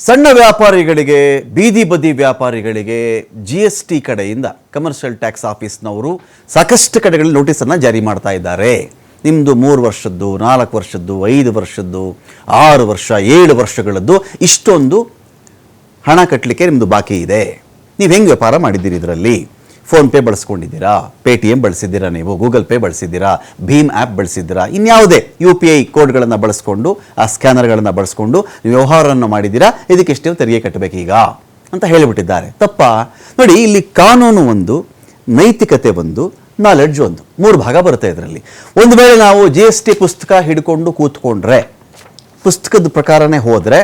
ಸಣ್ಣ ವ್ಯಾಪಾರಿಗಳಿಗೆ, ಬೀದಿ ಬದಿ ವ್ಯಾಪಾರಿಗಳಿಗೆ ಜಿ ಎಸ್ ಟಿ ಕಡೆಯಿಂದ ಕಮರ್ಷಿಯಲ್ ಟ್ಯಾಕ್ಸ್ ಆಫೀಸ್ನವರು ಸಾಕಷ್ಟು ಕಡೆಗಳಲ್ಲಿ ನೋಟಿಸನ್ನು ಜಾರಿ ಮಾಡ್ತಾ ಇದ್ದಾರೆ. ನಿಮ್ಮದು ಮೂರು ವರ್ಷದ್ದು, ನಾಲ್ಕು ವರ್ಷದ್ದು, ಐದು ವರ್ಷದ್ದು, ಆರು ವರ್ಷ, ಏಳು ವರ್ಷಗಳದ್ದು ಇಷ್ಟೊಂದು ಹಣ ಕಟ್ಟಲಿಕ್ಕೆ ನಿಮ್ಮದು ಬಾಕಿ ಇದೆ. ನೀವು ಹೆಂಗೆ ವ್ಯಾಪಾರ ಮಾಡಿದ್ದೀರಿ ಇದರಲ್ಲಿ? ಫೋನ್ಪೇ ಬಳಸ್ಕೊಂಡಿದ್ದೀರಾ? ಪೇ ಟಿ ಎಂ ಬಳಸಿದ್ದೀರಾ ನೀವು? ಗೂಗಲ್ ಪೇ ಬಳಸಿದ್ದೀರಾ? ಭೀಮ್ ಆ್ಯಪ್ ಬಳಸಿದ್ದೀರಾ? ಇನ್ಯಾವುದೇ ಯು ಪಿ ಐ ಕೋಡ್ಗಳನ್ನು ಬಳಸ್ಕೊಂಡು, ಆ ಸ್ಕ್ಯಾನರ್ಗಳನ್ನು ಬಳಸ್ಕೊಂಡು ನೀವು ವ್ಯವಹಾರವನ್ನು ಮಾಡಿದ್ದೀರಾ? ಇದಕ್ಕೆಷ್ಟು ನೀವು ತೆರಿಗೆ ಕಟ್ಟಬೇಕೀಗ ಅಂತ ಹೇಳಿಬಿಟ್ಟಿದ್ದಾರೆ. ತಪ್ಪ? ನೋಡಿ, ಇಲ್ಲಿ ಕಾನೂನು ಒಂದು, ನೈತಿಕತೆ ಒಂದು ನಾಲೆಡ್ಜ್ ಒಂದು. ಮೂರು ಭಾಗ ಬರುತ್ತೆ ಇದರಲ್ಲಿ. ಒಂದು ವೇಳೆ ನಾವು ಜಿ ಎಸ್ ಟಿ ಪುಸ್ತಕ ಹಿಡ್ಕೊಂಡು ಕೂತ್ಕೊಂಡ್ರೆ, ಪುಸ್ತಕದ ಪ್ರಕಾರನೇ ಹೋದರೆ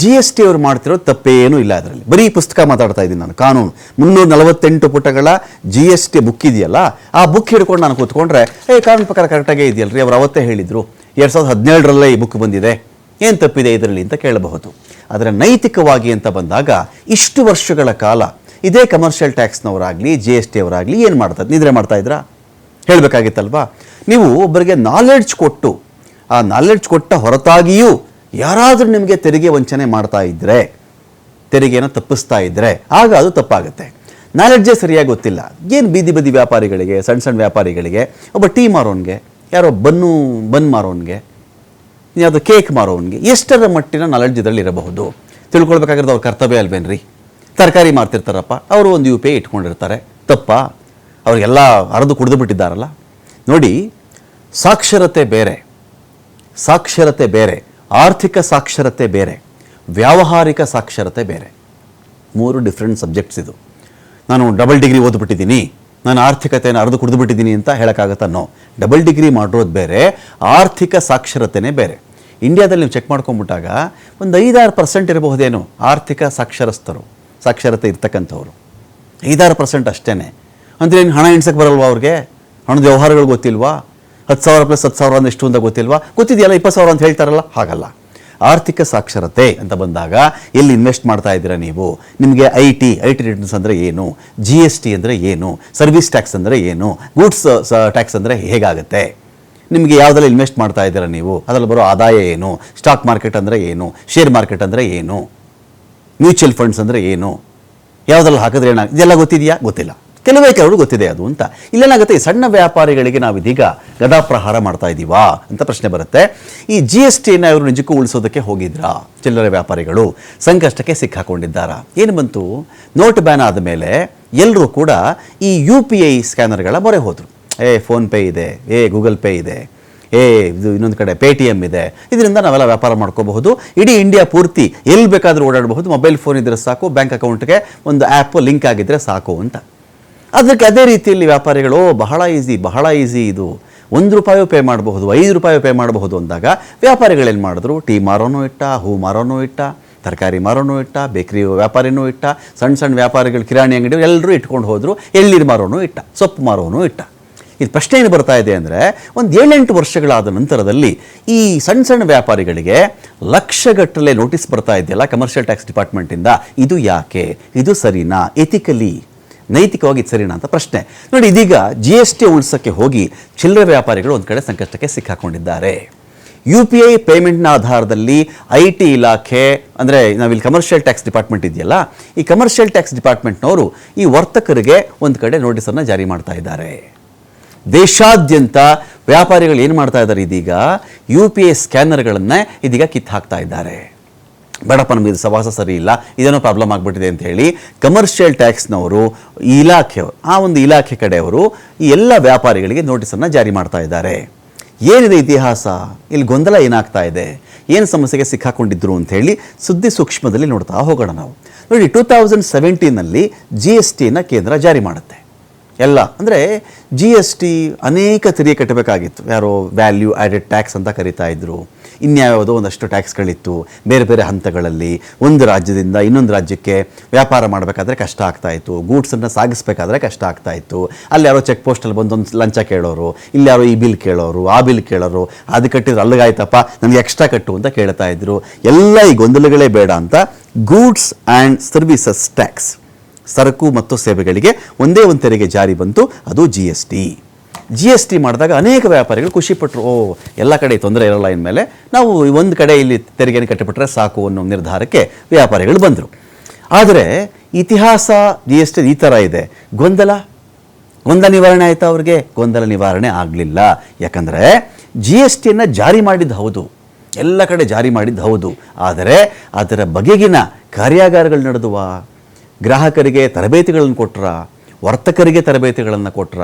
ಜಿ ಎಸ್ ಟಿ ಅವರು ಮಾಡ್ತಿರೋ ತಪ್ಪೇನೂ ಇಲ್ಲ ಅದರಲ್ಲಿ. ಬರೀ ಪುಸ್ತಕ ಮಾತಾಡ್ತಾ ಇದ್ದೀನಿ ನಾನು, ಕಾನೂನು. ಮುನ್ನೂರ ನಲವತ್ತೆಂಟು ಪುಟಗಳ ಜಿ ಎಸ್ ಟಿ ಬುಕ್ ಇದೆಯಲ್ಲ, ಆ ಬುಕ್ ಹಿಡ್ಕೊಂಡು ನಾನು ಕೂತ್ಕೊಂಡ್ರೆ, ಏ, ಕಾನೂನು ಪ್ರಕಾರ ಕರೆಕ್ಟಾಗೇ ಇದೆಯಲ್ರಿ? ಅವ್ರು ಅವತ್ತೇ ಹೇಳಿದರು. ಎರಡು ಸಾವಿರದ ಹದಿನೇಳರಲ್ಲೇ ಈ ಬುಕ್ ಬಂದಿದೆ. ಏನು ತಪ್ಪಿದೆ ಇದರಲ್ಲಿ ಅಂತ ಕೇಳಬಹುದು. ಆದರೆ ನೈತಿಕವಾಗಿ ಅಂತ ಬಂದಾಗ, ಇಷ್ಟು ವರ್ಷಗಳ ಕಾಲ ಇದೇ ಕಮರ್ಷಿಯಲ್ ಟ್ಯಾಕ್ಸ್ನವರಾಗಲಿ ಜಿ ಎಸ್ ಟಿ ಅವರಾಗಲಿ ಏನು ಮಾಡ್ತಾ ನಿದ್ರೆ ಮಾಡ್ತಾ ಇದ್ರಾ? ಹೇಳಬೇಕಾಗಿತ್ತಲ್ವಾ? ನೀವು ಒಬ್ಬರಿಗೆ ನಾಲೆಡ್ಜ್ ಕೊಟ್ಟು, ಆ ನಾಲೆಡ್ಜ್ ಕೊಟ್ಟ ಹೊರತಾಗಿಯೂ ಯಾರಾದರೂ ನಿಮಗೆ ತೆರಿಗೆ ವಂಚನೆ ಮಾಡ್ತಾ ಇದ್ದರೆ ತೆರಿಗೆಯನ್ನು ತಪ್ಪಿಸ್ತಾ ಇದ್ದರೆ ಆಗ ಅದು ತಪ್ಪಾಗುತ್ತೆ. ನಾಲೆಡ್ಜೇ ಸರಿಯಾಗಿ ಗೊತ್ತಿಲ್ಲ. ಏನು ಬೀದಿ ಬದಿ ವ್ಯಾಪಾರಿಗಳಿಗೆ ಸಣ್ಣ ಸಣ್ಣ ವ್ಯಾಪಾರಿಗಳಿಗೆ, ಒಬ್ಬ ಟೀ ಮಾರೋನ್ಗೆ, ಯಾರೋ ಬನ್ನು, ಬನ್ ಮಾರೋನ್ಗೆ, ಯಾವುದೋ ಕೇಕ್ ಮಾರೋನ್ಗೆ, ಎಷ್ಟರ ಮಟ್ಟಿನ ನಾಲೆಡ್ಜ್ ಇದರಲ್ಲಿ ಇರಬಹುದು. ತಿಳ್ಕೊಳ್ಬೇಕಾಗಿರೋದು ಅವ್ರ ಕರ್ತವ್ಯ ಅಲ್ವೇನ್ರಿ? ತರಕಾರಿ ಮಾರ್ತಿರ್ತಾರಪ್ಪ, ಅವರು ಒಂದು ಯು ಪಿ ಐ ಇಟ್ಕೊಂಡಿರ್ತಾರೆ. ತಪ್ಪ. ಅವರಿಗೆಲ್ಲ ಹರಿದು ಕುಡಿದು ಬಿಟ್ಟಿದ್ದಾರಲ್ಲ. ನೋಡಿ, ಸಾಕ್ಷರತೆ ಬೇರೆ. ಸಾಕ್ಷರತೆ ಬೇರೆ. ಆರ್ಥಿಕ ಸಾಕ್ಷರತೆ ಬೇರೆ, ವ್ಯಾವಹಾರಿಕ ಸಾಕ್ಷರತೆ ಬೇರೆ. ಮೂರು ಡಿಫ್ರೆಂಟ್ ಸಬ್ಜೆಕ್ಟ್ಸ್ ಇದು. ನಾನು ಡಬಲ್ ಡಿಗ್ರಿ ಓದ್ಬಿಟ್ಟಿದ್ದೀನಿ, ನಾನು ಆರ್ಥಿಕತೆಯನ್ನು ಅರ್ದು ಕುಡಿದುಬಿಟ್ಟಿದ್ದೀನಿ ಅಂತ ಹೇಳೋಕ್ಕಾಗತ್ತಾ? ನೋ ಡಬಲ್ ಡಿಗ್ರಿ ಮಾಡಿರೋದು ಬೇರೆ, ಆರ್ಥಿಕ ಸಾಕ್ಷರತೆನೇ ಬೇರೆ. ಇಂಡಿಯಾದಲ್ಲಿ ನೀವು ಚೆಕ್ ಮಾಡ್ಕೊಂಬಿಟ್ಟಾಗ ಒಂದು ಐದಾರು ಪರ್ಸೆಂಟ್ ಇರಬಹುದೇನೋ ಆರ್ಥಿಕ ಸಾಕ್ಷರಸ್ಥರು, ಸಾಕ್ಷರತೆ ಇರ್ತಕ್ಕಂಥವ್ರು. ಐದಾರು ಪರ್ಸೆಂಟ್ ಅಷ್ಟೇ ಅಂದರೆ ಏನು ಹಣ ಎಣ್ಸಕ್ಕೆ ಬರಲ್ವಾ ಅವ್ರಿಗೆ? ಹಣದ ವ್ಯವಹಾರಗಳು ಗೊತ್ತಿಲ್ವಾ? ಹತ್ತು ಸಾವಿರ ಪ್ಲಸ್ ಹತ್ತು ಸಾವಿರ ಅಂದ್ರೆ ಎಷ್ಟು ಅಂತ ಗೊತ್ತಿಲ್ವಾ? ಗೊತ್ತಿದೆಯಲ್ಲ, ಇಪ್ಪತ್ತು ಸಾವಿರ ಅಂತ ಹೇಳ್ತಾರಲ್ಲ? ಹಾಗಲ್ಲ. ಆರ್ಥಿಕ ಸಾಕ್ಷರತೆ ಅಂತ ಬಂದಾಗ ಎಲ್ಲಿ ಇನ್ವೆಸ್ಟ್ ಮಾಡ್ತಾ ಇದ್ದೀರಾ ನೀವು? ನಿಮಗೆ I T I T returns ಅಂದರೆ ಏನು? ಜಿ ಎಸ್ ಟಿ ಅಂದರೆ ಏನು? ಸರ್ವಿಸ್ ಟ್ಯಾಕ್ಸ್ ಅಂದರೆ ಏನು? ಗೂಡ್ಸ್ ಟ್ಯಾಕ್ಸ್ ಅಂದರೆ ಹೇಗಾಗುತ್ತೆ? ನಿಮಗೆ ಯಾವುದೆಲ್ಲ ಇನ್ವೆಸ್ಟ್ ಮಾಡ್ತಾ ಇದ್ದೀರಾ ನೀವು? ಅದರಲ್ಲಿ ಬರೋ ಆದಾಯ ಏನು? ಸ್ಟಾಕ್ ಮಾರ್ಕೆಟ್ ಅಂದರೆ ಏನು? ಶೇರ್ ಮಾರ್ಕೆಟ್ ಅಂದರೆ ಏನು? ಮ್ಯೂಚುವಲ್ ಫಂಡ್ಸ್ ಅಂದರೆ ಏನು? ಯಾವುದ್ರಲ್ಲಿ ಹಾಕಿದ್ರೆ ಏನಾಗ ಇದೆಲ್ಲ ಗೊತ್ತಿದೆಯಾ? ಗೊತ್ತಿಲ್ಲ. ಕೆಲವೇ ಕೆಲವರು ಗೊತ್ತಿದೆ ಅದು ಅಂತ. ಇಲ್ಲೇನಾಗುತ್ತೆ, ಈ ಸಣ್ಣ ವ್ಯಾಪಾರಿಗಳಿಗೆ ನಾವು ಇದೀಗ ಗದಾಪ್ರಹಾರ ಮಾಡ್ತಾ ಇದ್ದೀವಾ ಅಂತ ಪ್ರಶ್ನೆ ಬರುತ್ತೆ. ಈ ಜಿ ಎಸ್ ಟಿಯನ್ನು ಇವರು ನಿಜಕ್ಕೂ ಉಳಿಸೋದಕ್ಕೆ ಹೋಗಿದ್ರಾ? ಚಿಲ್ಲರೆ ವ್ಯಾಪಾರಿಗಳು, ಸಂಕಷ್ಟಕ್ಕೆ ಸಿಕ್ಕಾಕೊಂಡಿದ್ದಾರಾ? ಏನು ಬಂತು? ನೋಟ್ ಬ್ಯಾನ್ ಆದ ಮೇಲೆ ಎಲ್ಲರೂ ಕೂಡ ಈ ಯು ಪಿ ಐ ಸ್ಕ್ಯಾನರ್ಗಳ ಮೊರೆ ಹೋದರು. ಏ ಫೋನ್ಪೇ ಇದೆ, ಏ, ಗೂಗಲ್ ಪೇ ಇದೆ, ಏ, ಇದು ಇನ್ನೊಂದು ಕಡೆ ಪೇ ಟಿ ಎಂ ಇದೆ. ಇದರಿಂದ ನಾವೆಲ್ಲ ವ್ಯಾಪಾರ ಮಾಡ್ಕೋಬಹುದು. ಇಡೀ ಇಂಡಿಯಾ ಪೂರ್ತಿ ಎಲ್ಲಿ ಬೇಕಾದರೂ ಓಡಾಡಬಹುದು. ಮೊಬೈಲ್ ಫೋನ್ ಇದ್ದರೆ ಸಾಕು, ಬ್ಯಾಂಕ್ ಅಕೌಂಟ್ಗೆ ಒಂದು ಆ್ಯಪ್ ಲಿಂಕ್ ಆಗಿದ್ದರೆ ಸಾಕು ಅಂತ. ಅದಕ್ಕೆ ಅದೇ ರೀತಿಯಲ್ಲಿ ವ್ಯಾಪಾರಿಗಳು ಬಹಳ ಈಸಿ ಬಹಳ ಈಸಿ ಇದು. ಒಂದು ರೂಪಾಯಿ ಪೇ ಮಾಡಬಹುದು, ಐದು ರೂಪಾಯಿ ಪೇ ಮಾಡಬಹುದು ಅಂದಾಗ ವ್ಯಾಪಾರಿಗಳೇನು ಮಾಡಿದ್ರು? ಟೀ ಮಾರೋನು ಇಟ್ಟ, ಹೂ ಮಾರೋನು ಇಟ್ಟ, ತರಕಾರಿ ಮಾರೋನು ಇಟ್ಟ, ಬೇಕರಿ ವ್ಯಾಪಾರಿನೂ ಇಟ್ಟ ಸಣ್ಣ ಸಣ್ಣ ವ್ಯಾಪಾರಿಗಳು ಕಿರಾಣಿ ಅಂಗಡಿ ಎಲ್ಲರೂ ಇಟ್ಕೊಂಡು ಹೋದರು, ಎಳ್ನೀರು ಮಾರೋನು ಇಟ್ಟ, ಸೊಪ್ಪು ಮಾರೋನು ಇಟ್ಟ. ಇದು ಪ್ರಶ್ನೆ ಏನು ಬರ್ತಾ ಇದೆ ಅಂದರೆ, ಒಂದು ಏಳೆಂಟು ವರ್ಷಗಳಾದ ನಂತರದಲ್ಲಿ ಈ ಸಣ್ಣ ಸಣ್ಣ ವ್ಯಾಪಾರಿಗಳಿಗೆ ಲಕ್ಷಗಟ್ಟಲೆ ನೋಟಿಸ್ ಬರ್ತಾ ಇದೆಯಲ್ಲ ಕಮರ್ಷಿಯಲ್ ಟ್ಯಾಕ್ಸ್ ಡಿಪಾರ್ಟ್ಮೆಂಟಿಂದ ಇದು ಯಾಕೆ? ಇದು ಸರಿನಾ? ಎಥಿಕಲಿ ನೈತಿಕವಾಗಿ ಇದು ಸರಿನಾ ಅಂತ ಪ್ರಶ್ನೆ. ನೋಡಿ, ಇದೀಗ ಜಿ ಎಸ್ ಟಿ ಉಳಿಸೋಕ್ಕೆ ಹೋಗಿ ಚಿಲ್ಲರೆ ವ್ಯಾಪಾರಿಗಳು ಒಂದು ಕಡೆ ಸಂಕಷ್ಟಕ್ಕೆ ಸಿಕ್ಕಾಕೊಂಡಿದ್ದಾರೆ. ಯು ಪಿ ಐ ಪೇಮೆಂಟ್ನ ಆಧಾರದಲ್ಲಿ ಐ ಟಿ ಇಲಾಖೆ, ಅಂದರೆ ನಾವಿಲ್ಲಿ ಕಮರ್ಷಿಯಲ್ ಟ್ಯಾಕ್ಸ್ ಡಿಪಾರ್ಟ್ಮೆಂಟ್ ಇದೆಯಲ್ಲ, ಈ ಕಮರ್ಷಿಯಲ್ ಟ್ಯಾಕ್ಸ್ ಡಿಪಾರ್ಟ್ಮೆಂಟ್ನವರು ಈ ವರ್ತಕರಿಗೆ ಒಂದು ಕಡೆ ನೋಟಿಸನ್ನು ಜಾರಿ ಮಾಡ್ತಾ ಇದ್ದಾರೆ. ದೇಶಾದ್ಯಂತ ವ್ಯಾಪಾರಿಗಳು ಏನು ಮಾಡ್ತಾ ಇದ್ದಾರೆ ಇದೀಗ? ಯು ಪಿ ಐ ಸ್ಕ್ಯಾನರ್ಗಳನ್ನೇ ಇದೀಗ ಕಿತ್ತು ಹಾಕ್ತಾ ಇದ್ದಾರೆ. ಬೇಡಪ್ಪ ನಮಗೆ ಇದು ಸವಾಸ ಸರಿ ಇಲ್ಲ, ಇದೇನೋ ಪ್ರಾಬ್ಲಮ್ ಆಗಿಬಿಟ್ಟಿದೆ ಅಂತ ಹೇಳಿ ಕಮರ್ಷಿಯಲ್ ಟ್ಯಾಕ್ಸ್ನವರು ಇಲಾಖೆಯವರು ಆ ಒಂದು ಇಲಾಖೆ ಕಡೆಯವರು ಈ ಎಲ್ಲ ವ್ಯಾಪಾರಿಗಳಿಗೆ ನೋಟಿಸನ್ನು ಜಾರಿ ಮಾಡ್ತಾ ಇದ್ದಾರೆ. ಏನಿದೆ ಇತಿಹಾಸ? ಇಲ್ಲಿ ಗೊಂದಲ ಏನಾಗ್ತಾ ಇದೆ? ಏನು ಸಮಸ್ಯೆಗೆ ಸಿಕ್ಕಾಕೊಂಡಿದ್ರು ಅಂತ ಹೇಳಿ ಸುದ್ದಿ ಸೂಕ್ಷ್ಮದಲ್ಲಿ ನೋಡ್ತಾ ಹೋಗೋಣ ನಾವು. ನೋಡಿ ಟೂ ತೌಸಂಡ್ ಸೆವೆಂಟೀನಲ್ಲಿ ಜಿ ಎಸ್ ಟಿನ ಕೇಂದ್ರ ಜಾರಿ ಮಾಡುತ್ತೆ. ಎಲ್ಲ, ಅಂದರೆ ಜಿ ಎಸ್ ಟಿ ಅನೇಕ ತೆರಿಗೆ ಕಟ್ಟಬೇಕಾಗಿತ್ತು. ಯಾರೋ ವ್ಯಾಲ್ಯೂ ಆ್ಯಡೆಡ್ ಟ್ಯಾಕ್ಸ್ ಅಂತ ಕರಿತಾ ಇದ್ರು. ಇನ್ಯಾವುದೋ ಒಂದಷ್ಟು ಟ್ಯಾಕ್ಸ್ಗಳಿತ್ತು. ಬೇರೆ ಬೇರೆ ಹಂತಗಳಲ್ಲಿ ಒಂದು ರಾಜ್ಯದಿಂದ ಇನ್ನೊಂದು ರಾಜ್ಯಕ್ಕೆ ವ್ಯಾಪಾರ ಮಾಡಬೇಕಾದ್ರೆ ಕಷ್ಟ ಆಗ್ತಾ ಇತ್ತು. ಗೂಡ್ಸನ್ನು ಸಾಗಿಸ್ಬೇಕಾದ್ರೆ ಕಷ್ಟ ಆಗ್ತಾ ಇತ್ತು. ಅಲ್ಲಿ ಯಾರೋ ಚೆಕ್ ಪೋಸ್ಟಲ್ಲಿ ಬಂದು ಒಂದು ಲಂಚ ಕೇಳೋರು, ಇಲ್ಲಿ ಯಾರೋ ಈ ಬಿಲ್ ಕೇಳೋರು, ಆ ಬಿಲ್ ಕೇಳೋರು, ಅದು ಕಟ್ಟಿದ್ರೆ ಅಲ್ಲಿಗಾಯ್ತಪ್ಪ ನನಗೆ ಎಕ್ಸ್ಟ್ರಾ ಕಟ್ಟು ಅಂತ ಕೇಳ್ತಾ ಇದ್ರು. ಎಲ್ಲ ಈ ಗೊಂದಲಗಳೇ ಬೇಡ ಅಂತ ಗೂಡ್ಸ್ ಆ್ಯಂಡ್ ಸರ್ವಿಸಸ್ ಟ್ಯಾಕ್ಸ್, ಸರಕು ಮತ್ತು ಸೇವೆಗಳಿಗೆ ಒಂದೇ ಒಂದು ತೆರಿಗೆ ಜಾರಿ ಬಂತು. ಅದು G S T. G S T ಮಾಡಿದಾಗ ಅನೇಕ ವ್ಯಾಪಾರಿಗಳು ಖುಷಿಪಟ್ಟರು ಓ, ಎಲ್ಲ ಕಡೆ ತೊಂದರೆ ಇರೋಲ್ಲ ಇನ್ಮೇಲೆ ನಾವು ಒಂದು ಕಡೆ ಇಲ್ಲಿ ತೆರಿಗೆಯನ್ನು ಕಟ್ಟಿಬಿಟ್ರೆ ಸಾಕು ಅನ್ನೋ ನಿರ್ಧಾರಕ್ಕೆ ವ್ಯಾಪಾರಿಗಳು ಬಂದರು. ಆದರೆ ಇತಿಹಾಸ ಜಿ ಎಸ್ ಟಿ ಈ ಥರ ಇದೆ. ಗೊಂದಲ ಗೊಂದಲ ನಿವಾರಣೆ ಆಯಿತಾ ಅವ್ರಿಗೆ? ಗೊಂದಲ ನಿವಾರಣೆ ಆಗಲಿಲ್ಲ. ಯಾಕಂದರೆ ಜಿ ಎಸ್ ಟಿಯನ್ನು ಜಾರಿ ಮಾಡಿದ್ದು ಹೌದು. ಎಲ್ಲ ಕಡೆ ಜಾರಿ ಮಾಡಿದ್ದು ಹೌದು. ಆದರೆ ಅದರ ಬಗೆಗಿನ ಕಾರ್ಯಾಗಾರಗಳು ನಡೆದುವ? ಗ್ರಾಹಕರಿಗೆ ತರಬೇತಿಗಳನ್ನು ಕೊಟ್ರ? ವರ್ತಕರಿಗೆ ತರಬೇತಿಗಳನ್ನು ಕೊಟ್ರ?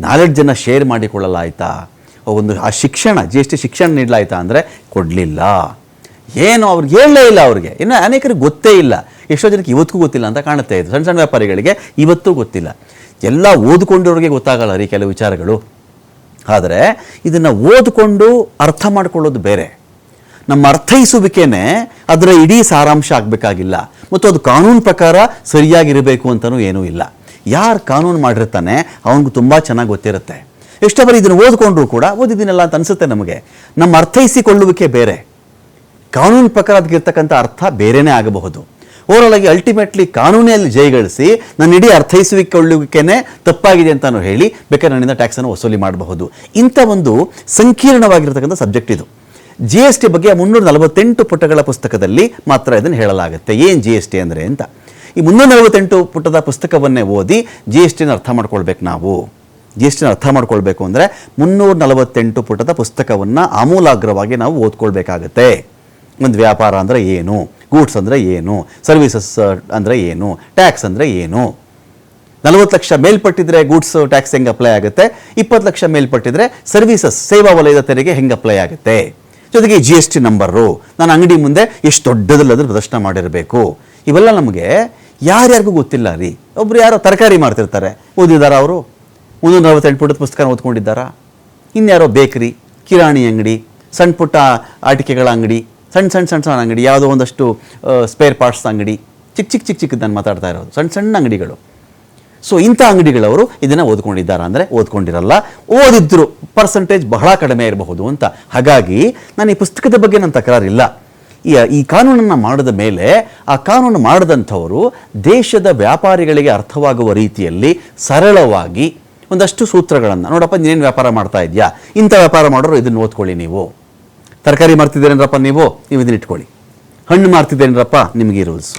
ನಾಲೆಡ್ಜನ್ನು ಶೇರ್ ಮಾಡಿಕೊಳ್ಳಲಾಯ್ತಾ? ಒಂದು, ಆ ಶಿಕ್ಷಣ ಜಿ ಎಸ್ ಟಿ ಶಿಕ್ಷಣ ನೀಡಲಾಯ್ತಾ ಅಂದರೆ ಕೊಡಲಿಲ್ಲ. ಏನು ಅವ್ರಿಗೆ ಹೇಳಲೇ ಇಲ್ಲ ಅವ್ರಿಗೆ. ಇನ್ನು ಅನೇಕರಿಗೆ ಗೊತ್ತೇ ಇಲ್ಲ. ಎಷ್ಟೋ ಜನಕ್ಕೆ ಇವತ್ತಿಗೂ ಗೊತ್ತಿಲ್ಲ ಅಂತ ಕಾಣುತ್ತೆ ಇದು. ಸಣ್ಣ ಸಣ್ಣ ವ್ಯಾಪಾರಿಗಳಿಗೆ ಇವತ್ತೂ ಗೊತ್ತಿಲ್ಲ. ಎಲ್ಲ ಓದ್ಕೊಂಡವ್ರಿಗೆ ಗೊತ್ತಾಗಲ್ಲ ರೀ ಕೆಲವು ವಿಚಾರಗಳು. ಆದರೆ ಇದನ್ನು ಓದಿಕೊಂಡು ಅರ್ಥ ಮಾಡ್ಕೊಳ್ಳೋದು ಬೇರೆ. ನಮ್ಮ ಅರ್ಥೈಸುವಿಕೆನೇ ಅದರ ಇಡೀ ಸಾರಾಂಶ ಆಗಬೇಕಾಗಿಲ್ಲ. ಮತ್ತು ಅದು ಕಾನೂನು ಪ್ರಕಾರ ಸರಿಯಾಗಿರಬೇಕು ಅಂತಲೂ ಏನೂ ಇಲ್ಲ. ಯಾರು ಕಾನೂನು ಮಾಡಿರ್ತಾನೆ, ಅವನಿಗೆ ತುಂಬ ಚೆನ್ನಾಗಿ ಗೊತ್ತಿರುತ್ತೆ. ಎಷ್ಟೋ ಬರೀ ಇದನ್ನು ಓದ್ಕೊಂಡ್ರು ಕೂಡ ಓದಿದ್ದೀನಲ್ಲ ಅಂತ ಅನಿಸುತ್ತೆ ನಮಗೆ. ನಮ್ಮ ಅರ್ಥೈಸಿಕೊಳ್ಳುವಿಕೆ ಬೇರೆ. ಕಾನೂನು ಪ್ರಕಾರ ಅದಕ್ಕಿರ್ತಕ್ಕಂಥ ಅರ್ಥ ಬೇರೆಯೇ ಆಗಬಹುದು. ಓವರಾಲ್ ಅಲ್ಟಿಮೇಟ್ಲಿ ಕಾನೂನಲ್ಲಿ ಜಯಗಳಿಸಿ ನನ್ನ ಇಡೀ ಅರ್ಥೈಸಿಕೊಳ್ಳುವಿಕೆನೇ ತಪ್ಪಾಗಿದೆ ಅಂತಾನೂ ಹೇಳಿ, ಬೇಕಾದ್ರೆ ನನ್ನಿಂದ ಟ್ಯಾಕ್ಸನ್ನು ವಸೂಲಿ ಮಾಡಬಹುದು. ಇಂಥ ಒಂದು ಸಂಕೀರ್ಣವಾಗಿರ್ತಕ್ಕಂಥ ಸಬ್ಜೆಕ್ಟ್ ಇದು. ಜಿ ಎಸ್ ಟಿ ಬಗ್ಗೆ ಮುನ್ನೂರ ನಲವತ್ತೆಂಟು ಪುಟಗಳ ಪುಸ್ತಕದಲ್ಲಿ ಮಾತ್ರ ಇದನ್ನು ಹೇಳಲಾಗುತ್ತೆ. ಏನು ಜಿ ಎಸ್ ಟಿ ಅಂದರೆ ಅಂತ. ಈ ಮುನ್ನೂರ ನಲವತ್ತೆಂಟು ಪುಟದ ಪುಸ್ತಕವನ್ನೇ ಓದಿ ಜಿ ಎಸ್ ಟಿನ ಅರ್ಥ ಮಾಡ್ಕೊಳ್ಬೇಕು ನಾವು. ಜಿ ಎಸ್ ಟಿನ ಅರ್ಥ ಮಾಡ್ಕೊಳ್ಬೇಕು ಅಂದರೆ ಮುನ್ನೂರ ನಲವತ್ತೆಂಟು ಪುಟದ ಪುಸ್ತಕವನ್ನು ಆಮೂಲಾಗ್ರವಾಗಿ ನಾವು ಓದ್ಕೊಳ್ಬೇಕಾಗತ್ತೆ. ಒಂದು ವ್ಯಾಪಾರ ಅಂದರೆ ಏನು? ಗೂಡ್ಸ್ ಅಂದರೆ ಏನು? ಸರ್ವಿಸಸ್ ಅಂದರೆ ಏನು? ಟ್ಯಾಕ್ಸ್ ಅಂದರೆ ಏನು? ನಲವತ್ತು ಲಕ್ಷ ಮೇಲ್ಪಟ್ಟಿದ್ರೆ ಗೂಡ್ಸ್, ಟ್ಯಾಕ್ಸ್ ಹೆಂಗೆ ಅಪ್ಲೈ ಆಗುತ್ತೆ? ಇಪ್ಪತ್ತು ಲಕ್ಷ ಮೇಲ್ಪಟ್ಟಿದ್ರೆ ಸರ್ವಿಸಸ್, ಸೇವಾ ವಲಯದ ತೆರಿಗೆ ಹೆಂಗೆ ಅಪ್ಲೈ ಆಗುತ್ತೆ? ಜೊತೆಗೆ ಜಿ ಎಸ್ ಟಿ ನಂಬರು ನಾನು ಅಂಗಡಿ ಮುಂದೆ ಎಷ್ಟು ದೊಡ್ಡದಲ್ಲಿ ಅದನ್ನು ಪ್ರದರ್ಶನ ಮಾಡಿರಬೇಕು. ಇವೆಲ್ಲ ನಮಗೆ ಯಾರ್ಯಾರಿಗೂ ಗೊತ್ತಿಲ್ಲ ರೀ. ಒಬ್ರು ಯಾರೋ ತರಕಾರಿ ಮಾಡ್ತಿರ್ತಾರೆ. ಓದಿದಾರ ಅವರು. ಒಂದೊಂದು ನಲವತ್ತೆಂಟು ಪುಟದ ಪುಸ್ತಕ ಓದ್ಕೊಂಡಿದ್ದಾರಾ? ಇನ್ಯಾರೋ ಬೇಕ್ರಿ, ಕಿರಾಣಿ ಅಂಗಡಿ ಸಣ್ಣ ಪುಟ್ಟ ಆಟಿಕೆಗಳ ಅಂಗಡಿ ಸಣ್ಣ ಸಣ್ಣ ಸಣ್ಣ ಸಣ್ಣ ಅಂಗಡಿ, ಯಾವುದೋ ಒಂದಷ್ಟು ಸ್ಪೇರ್ ಪಾರ್ಟ್ಸ್ ಅಂಗಡಿ ಚಿಕ್ಕ ಚಿಕ್ಕ ಚಿಕ್ಕ ಚಿಕ್ಕದು ನಾನು ಮಾತಾಡ್ತಾ ಇರೋದು. ಸಣ್ಣ ಸಣ್ಣ ಅಂಗಡಿಗಳು. ಸೊ ಇಂಥ ಅಂಗಡಿಗಳವರು ಇದನ್ನು ಓದ್ಕೊಂಡಿದ್ದಾರೆ ಅಂದರೆ ಓದ್ಕೊಂಡಿರಲ್ಲ. ಓದಿದ್ರು ಪರ್ಸೆಂಟೇಜ್ ಬಹಳ ಕಡಿಮೆ ಇರಬಹುದು ಅಂತ. ಹಾಗಾಗಿ, ನಾನು ಈ ಪುಸ್ತಕದ ಬಗ್ಗೆ ನನ್ನ ತಕರಾರಿಲ್ಲ. ಈ ಈ ಕಾನೂನನ್ನು ಮಾಡಿದ ಮೇಲೆ ಆ ಕಾನೂನು ಮಾಡಿದಂಥವರು ದೇಶದ ವ್ಯಾಪಾರಿಗಳಿಗೆ ಅರ್ಥವಾಗುವ ರೀತಿಯಲ್ಲಿ ಸರಳವಾಗಿ ಒಂದಷ್ಟು ಸೂತ್ರಗಳನ್ನು, ನೋಡಪ್ಪ, ನೀನೇನು ವ್ಯಾಪಾರ ಮಾಡ್ತಾ ಇದೆಯಾ? ಇಂಥ ವ್ಯಾಪಾರ ಮಾಡೋರು ಇದನ್ನು ಓದ್ಕೊಳ್ಳಿ ನೀವು. ತರಕಾರಿ ಮಾರ್ತಿದ್ದೀರೇನ್ರಪ್ಪ ನೀವು? ನೀವು ಇದನ್ನ ಇಟ್ಕೊಳ್ಳಿ. ಹಣ್ಣು ಮಾರ್ತಿದ್ದೀರೇನ್ರಪ್ಪ? ನಿಮಗೆ ಈ ರೂಲ್ಸ್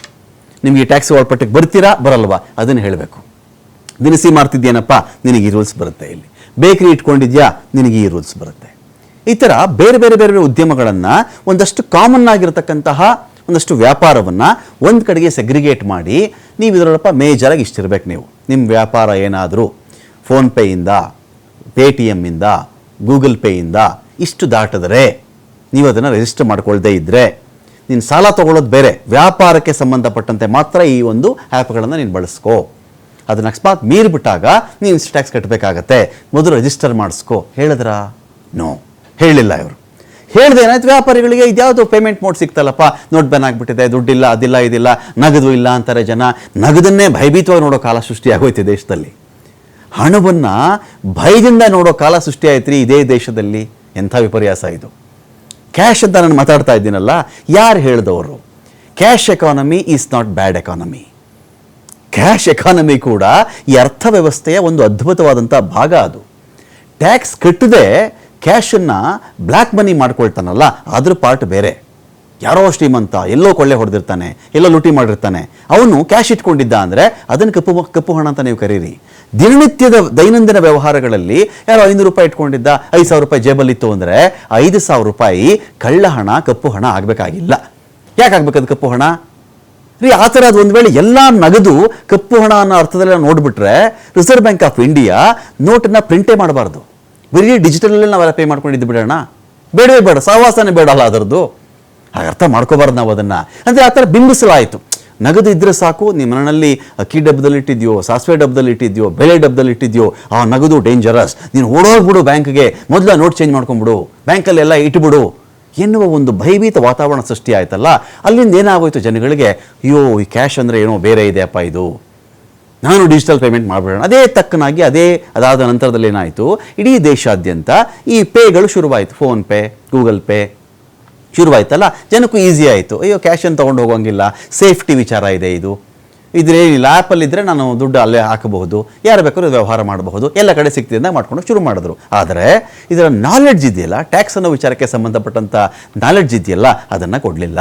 ನಿಮಗೆ ಟ್ಯಾಕ್ಸಿ ಒಳಪಟ್ಟಿಗೆ ಬರ್ತೀರಾ? ಬರಲ್ವಾ? ಅದನ್ನು ಹೇಳಬೇಕು. ದಿನಸಿ ಮಾರ್ತಿದ್ದೇನಪ್ಪ ನಿನಗೆ ಈ ರೂಲ್ಸ್ ಬರುತ್ತೆ ಇಲ್ಲಿ. ಬೇಕರಿ ಇಟ್ಕೊಂಡಿದ್ಯಾ? ನಿನಗೆ ಈ ರೂಲ್ಸ್ ಬರುತ್ತೆ. ಈ ಥರ ಬೇರೆ ಬೇರೆ ಬೇರೆ ಬೇರೆ ಉದ್ಯಮಗಳನ್ನು ಒಂದಷ್ಟು ಕಾಮನ್ ಆಗಿರತಕ್ಕಂತಹ ಒಂದಷ್ಟು ವ್ಯಾಪಾರವನ್ನು ಒಂದು ಕಡೆಗೆ ಸೆಗ್ರಿಗೇಟ್ ಮಾಡಿ ನೀವು ಇದರಲ್ಲಪ್ಪ ಮೇಜರಾಗಿ ಇಷ್ಟಿರ್ಬೇಕು ನೀವು. ನಿಮ್ಮ ವ್ಯಾಪಾರ ಏನಾದರೂ ಫೋನ್ಪೇಯಿಂದ ಪೇ ಟಿ ಎಮ್ಮಿಂದ ಗೂಗಲ್ ಪೇಯಿಂದ ಇಷ್ಟು ದಾಟಿದರೆ ನೀವು ಅದನ್ನು ರಿಜಿಸ್ಟರ್ ಮಾಡ್ಕೊಳ್ಳದೇ ಇದ್ದರೆ ನೀನು ಸಾಲ ತೊಗೊಳ್ಳೋದು ಬೇರೆ. ವ್ಯಾಪಾರಕ್ಕೆ ಸಂಬಂಧಪಟ್ಟಂತೆ ಮಾತ್ರ ಈ ಒಂದು ಆ್ಯಪ್ಗಳನ್ನು ನೀನು ಬಳಸ್ಕೋ. ಅದನ್ನು ಅಕಸ್ಮಾತ್ ಮೀರಿಬಿಟ್ಟಾಗ ನೀನು ಇಷ್ಟು ಟ್ಯಾಕ್ಸ್ ಕಟ್ಟಬೇಕಾಗತ್ತೆ ಮೊದಲು ರಿಜಿಸ್ಟರ್ ಮಾಡಿಸ್ಕೊ. ಹೇಳಿದ್ರಾ? ನೋ ಹೇಳಿಲ್ಲ ಇವರು. ಹೇಳಿದೆ ಏನಾಯ್ತು? ವ್ಯಾಪಾರಿಗಳಿಗೆ ಇದ್ಯಾವುದು ಪೇಮೆಂಟ್ ಮೋಡ್ ಸಿಗ್ತಲ್ಲಪ್ಪ ನೋಟ್ ಬ್ಯಾನ್ ಆಗಿಬಿಟ್ಟಿದೆ. ದುಡ್ಡಿಲ್ಲ, ಅದಿಲ್ಲ, ಇದಿಲ್ಲ, ನಗದು ಇಲ್ಲ ಅಂತಾರೆ ಜನ. ನಗದನ್ನೇ ಭಯಭೀತವಾಗಿ ನೋಡೋ ಕಾಲ ಸೃಷ್ಟಿಯಾಗೋಯ್ತು ದೇಶದಲ್ಲಿ. ಹಣವನ್ನು ಭಯದಿಂದ ನೋಡೋ ಕಾಲ ಸೃಷ್ಟಿಯಾಯ್ತು ರೀ ಇದೇ ದೇಶದಲ್ಲಿ. ಎಂಥ ವಿಪರ್ಯಾಸ ಇದು. ಕ್ಯಾಶ್ ಅಂತ ನಾನು ಮಾತಾಡ್ತಾ ಇದ್ದೀನಲ್ಲ, ಯಾರು ಹೇಳಿದವರು? Cash economy is not bad economy cash economy ಕೂಡ ಈ ಅರ್ಥವ್ಯವಸ್ಥೆಯ ಒಂದು ಅದ್ಭುತವಾದಂಥ ಭಾಗ ಅದು. ಟ್ಯಾಕ್ಸ್ ಕಟ್ಟದೆ ಕ್ಯಾಶನ್ನು ಬ್ಲ್ಯಾಕ್ ಮನಿ ಮಾಡ್ಕೊಳ್ತಾನಲ್ಲ, ಅದ್ರ ಪಾರ್ಟ್ ಬೇರೆ. ಯಾರೋ ಶ್ರೀಮಂತ ಎಲ್ಲೋ ಕೊಳ್ಳೆ ಹೊಡೆದಿರ್ತಾನೆ, ಎಲ್ಲೋ ಲೂಟಿ ಮಾಡಿರ್ತಾನೆ, ಅವನು ಕ್ಯಾಶ್ ಇಟ್ಕೊಂಡಿದ್ದ ಅಂದರೆ ಅದನ್ನು ಕಪ್ಪು ಕಪ್ಪು ಹಣ ಅಂತ ನೀವು ಕರೀರಿ. ದಿನನಿತ್ಯದ ದೈನಂದಿನ ವ್ಯವಹಾರಗಳಲ್ಲಿ ಯಾರೋ ಐನೂರು ರೂಪಾಯಿ ಇಟ್ಕೊಂಡಿದ್ದ, ಐದು ಸಾವಿರ ರೂಪಾಯಿ ಜೇಬಲ್ಲಿತ್ತು ಅಂದರೆ ಐದು ಸಾವಿರ ರೂಪಾಯಿ ಕಳ್ಳ ಹಣ, ಕಪ್ಪು ಹಣ ಆಗಬೇಕಾಗಿಲ್ಲ. ಯಾಕೆ ಆಗ್ಬೇಕದು ಕಪ್ಪು ಹಣ? ರೀ, ಆ ಥರ ಅದು ಒಂದು ವೇಳೆ ಎಲ್ಲ ನಗದು ಕಪ್ಪು ಹಣ ಅನ್ನೋ ಅರ್ಥದಲ್ಲಿ ನೋಡಿಬಿಟ್ರೆ ರಿಸರ್ವ್ ಬ್ಯಾಂಕ್ ಆಫ್ ಇಂಡಿಯಾ ನೋಟನ್ನು ಪ್ರಿಂಟೇ ಮಾಡಬಾರ್ದು. ಬರೀ ಡಿಜಿಟಲಲ್ಲಿ ನಾವೆಲ್ಲ ಪೇ ಮಾಡ್ಕೊಂಡಿದ್ದು ಬಿಡೋಣ? ಬೇಡವೇ ಬೇಡ, ಸಹವಾಸನೇ ಬೇಡಲ್ಲ ಅದರದ್ದು. ಹಾಗೆ ಅರ್ಥ ಮಾಡ್ಕೋಬಾರ್ದು ನಾವು ಅದನ್ನು. ಅಂದರೆ ಆ ಥರ ಬಿಂಬಿಸಲಾಯಿತು. ನಗದು ಇದ್ದರೆ ಸಾಕು, ನಿಮ್ಮ ಮನೆಯಲ್ಲಿ ಅಕ್ಕಿ ಡಬ್ಬದಲ್ಲಿ ಇಟ್ಟಿದ್ಯೋ, ಸಾಸಿವೆ ಡಬ್ಬದಲ್ಲಿ ಇಟ್ಟಿದ್ಯೋ, ಬೆಳೆ ಡಬ್ಬದಲ್ಲಿ ಇಟ್ಟಿದ್ಯೋ, ಆ ನಗದು ಡೇಂಜರಸ್ ನೀನು ಓಡೋಗ್ಬಿಡು ಬ್ಯಾಂಕ್ಗೆ ಮೊದಲು ನೋಟ್ ಚೇಂಜ್ ಮಾಡ್ಕೊಂಬಿಡು ಬ್ಯಾಂಕಲ್ಲಿ ಎಲ್ಲ ಇಟ್ಬಿಡು. ಎನ್ನುವ ಒಂದು ಭಯಭೀತ ವಾತಾವರಣ ಸೃಷ್ಟಿ ಆಯ್ತಲ್ಲ? ಅಲ್ಲಿಂದ ಏನಾಗೋಯ್ತು ಜನಗಳಿಗೆ? ಅಯ್ಯೋ, ಈ ಕ್ಯಾಶ್ ಅಂದರೆ ಏನೋ ಬೇರೆ ಇದೆಯಪ್ಪ ಇದು. ನಾನು ಡಿಜಿಟಲ್ ಪೇಮೆಂಟ್ ಮಾಡಿಬಿಡೋಣ ಅದೇ ತಕ್ಕನಾಗಿ ಅದೇ ಅದಾದ ನಂತರದಲ್ಲಿ ಏನಾಯಿತು? ಇಡೀ ದೇಶಾದ್ಯಂತ ಈ ಪೇಗಳು ಶುರುವಾಯಿತು. ಫೋನ್ಪೇ ಗೂಗಲ್ ಪೇ ಶುರುವಾಯ್ತಲ್ಲ? ಜನಕ್ಕೂ ಈಸಿ ಆಯಿತು. ಅಯ್ಯೋ ಕ್ಯಾಶನ್ನು ತೊಗೊಂಡು ಹೋಗೋಂಗಿಲ್ಲ. ಸೇಫ್ಟಿ ವಿಚಾರ ಇದೆ ಇದು. ಇದ್ರೇನಿಲ್ಲ ಆ್ಯಪಲ್ಲಿ ಇದ್ದರೆ ನಾನು ದುಡ್ಡು ಅಲ್ಲೇ ಹಾಕಬಹುದು. ಯಾರು ಬೇಕಾದ್ರೂ ವ್ಯವಹಾರ ಮಾಡಬಹುದು. ಎಲ್ಲ ಕಡೆ ಸಿಗ್ತಿದ್ದ ಮಾಡ್ಕೊಂಡು ಶುರು ಮಾಡಿದ್ರು. ಆದರೆ ಇದರ ನಾಲೆಡ್ಜ್ ಇದೆಯಲ್ಲ? ಟ್ಯಾಕ್ಸ್ ಅನ್ನೋ ವಿಚಾರಕ್ಕೆ ಸಂಬಂಧಪಟ್ಟಂಥ ನಾಲೆಡ್ಜ್ ಇದೆಯಲ್ಲ? ಅದನ್ನು ಕೊಡಲಿಲ್ಲ.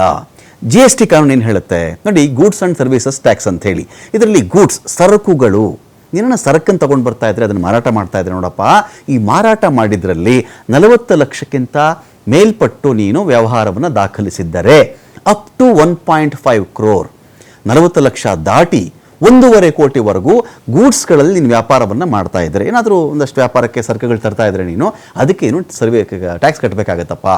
ಜಿ ಎಸ್ ಟಿ ಕಾನೂನು ಏನು ಹೇಳುತ್ತೆ? ನೋಡಿ ಗೂಡ್ಸ್ ಆ್ಯಂಡ್ ಸರ್ವಿಸಸ್ ಟ್ಯಾಕ್ಸ್ ಅಂತ ಹೇಳಿ ಇದರಲ್ಲಿ ಗೂಡ್ಸ್ ಸರಕುಗಳು ನಿನ್ನ ಸರಕನ್ನು ತೊಗೊಂಡು ಬರ್ತಾ ಇದ್ರೆ ಅದನ್ನು ಮಾರಾಟ ಮಾಡ್ತಾ ಇದ್ರೆ ನೋಡಪ್ಪ, ಈ ಮಾರಾಟ ಮಾಡಿದ್ರಲ್ಲಿ ನಲವತ್ತು ಲಕ್ಷಕ್ಕಿಂತ ಮೇಲ್ಪಟ್ಟು ನೀನು ವ್ಯವಹಾರವನ್ನು ದಾಖಲಿಸಿದ್ದರೆ up to one point five crore ನಲವತ್ತು ಲಕ್ಷ ದಾಟಿ ಒಂದೂವರೆ ಕೋಟಿವರೆಗೂ ಗೂಡ್ಸ್ಗಳಲ್ಲಿ ನೀನು ವ್ಯಾಪಾರವನ್ನು ಮಾಡ್ತಾ ಇದ್ದರೆ ಏನಾದರೂ ಒಂದಷ್ಟು ವ್ಯಾಪಾರಕ್ಕೆ ಸರಕುಗಳು ತರ್ತಾ ಇದ್ರೆ ನೀನು ಅದಕ್ಕೆ ಏನು ಸರ್ವೆ ಟ್ಯಾಕ್ಸ್ ಕಟ್ಟಬೇಕಾಗತ್ತಪ್ಪ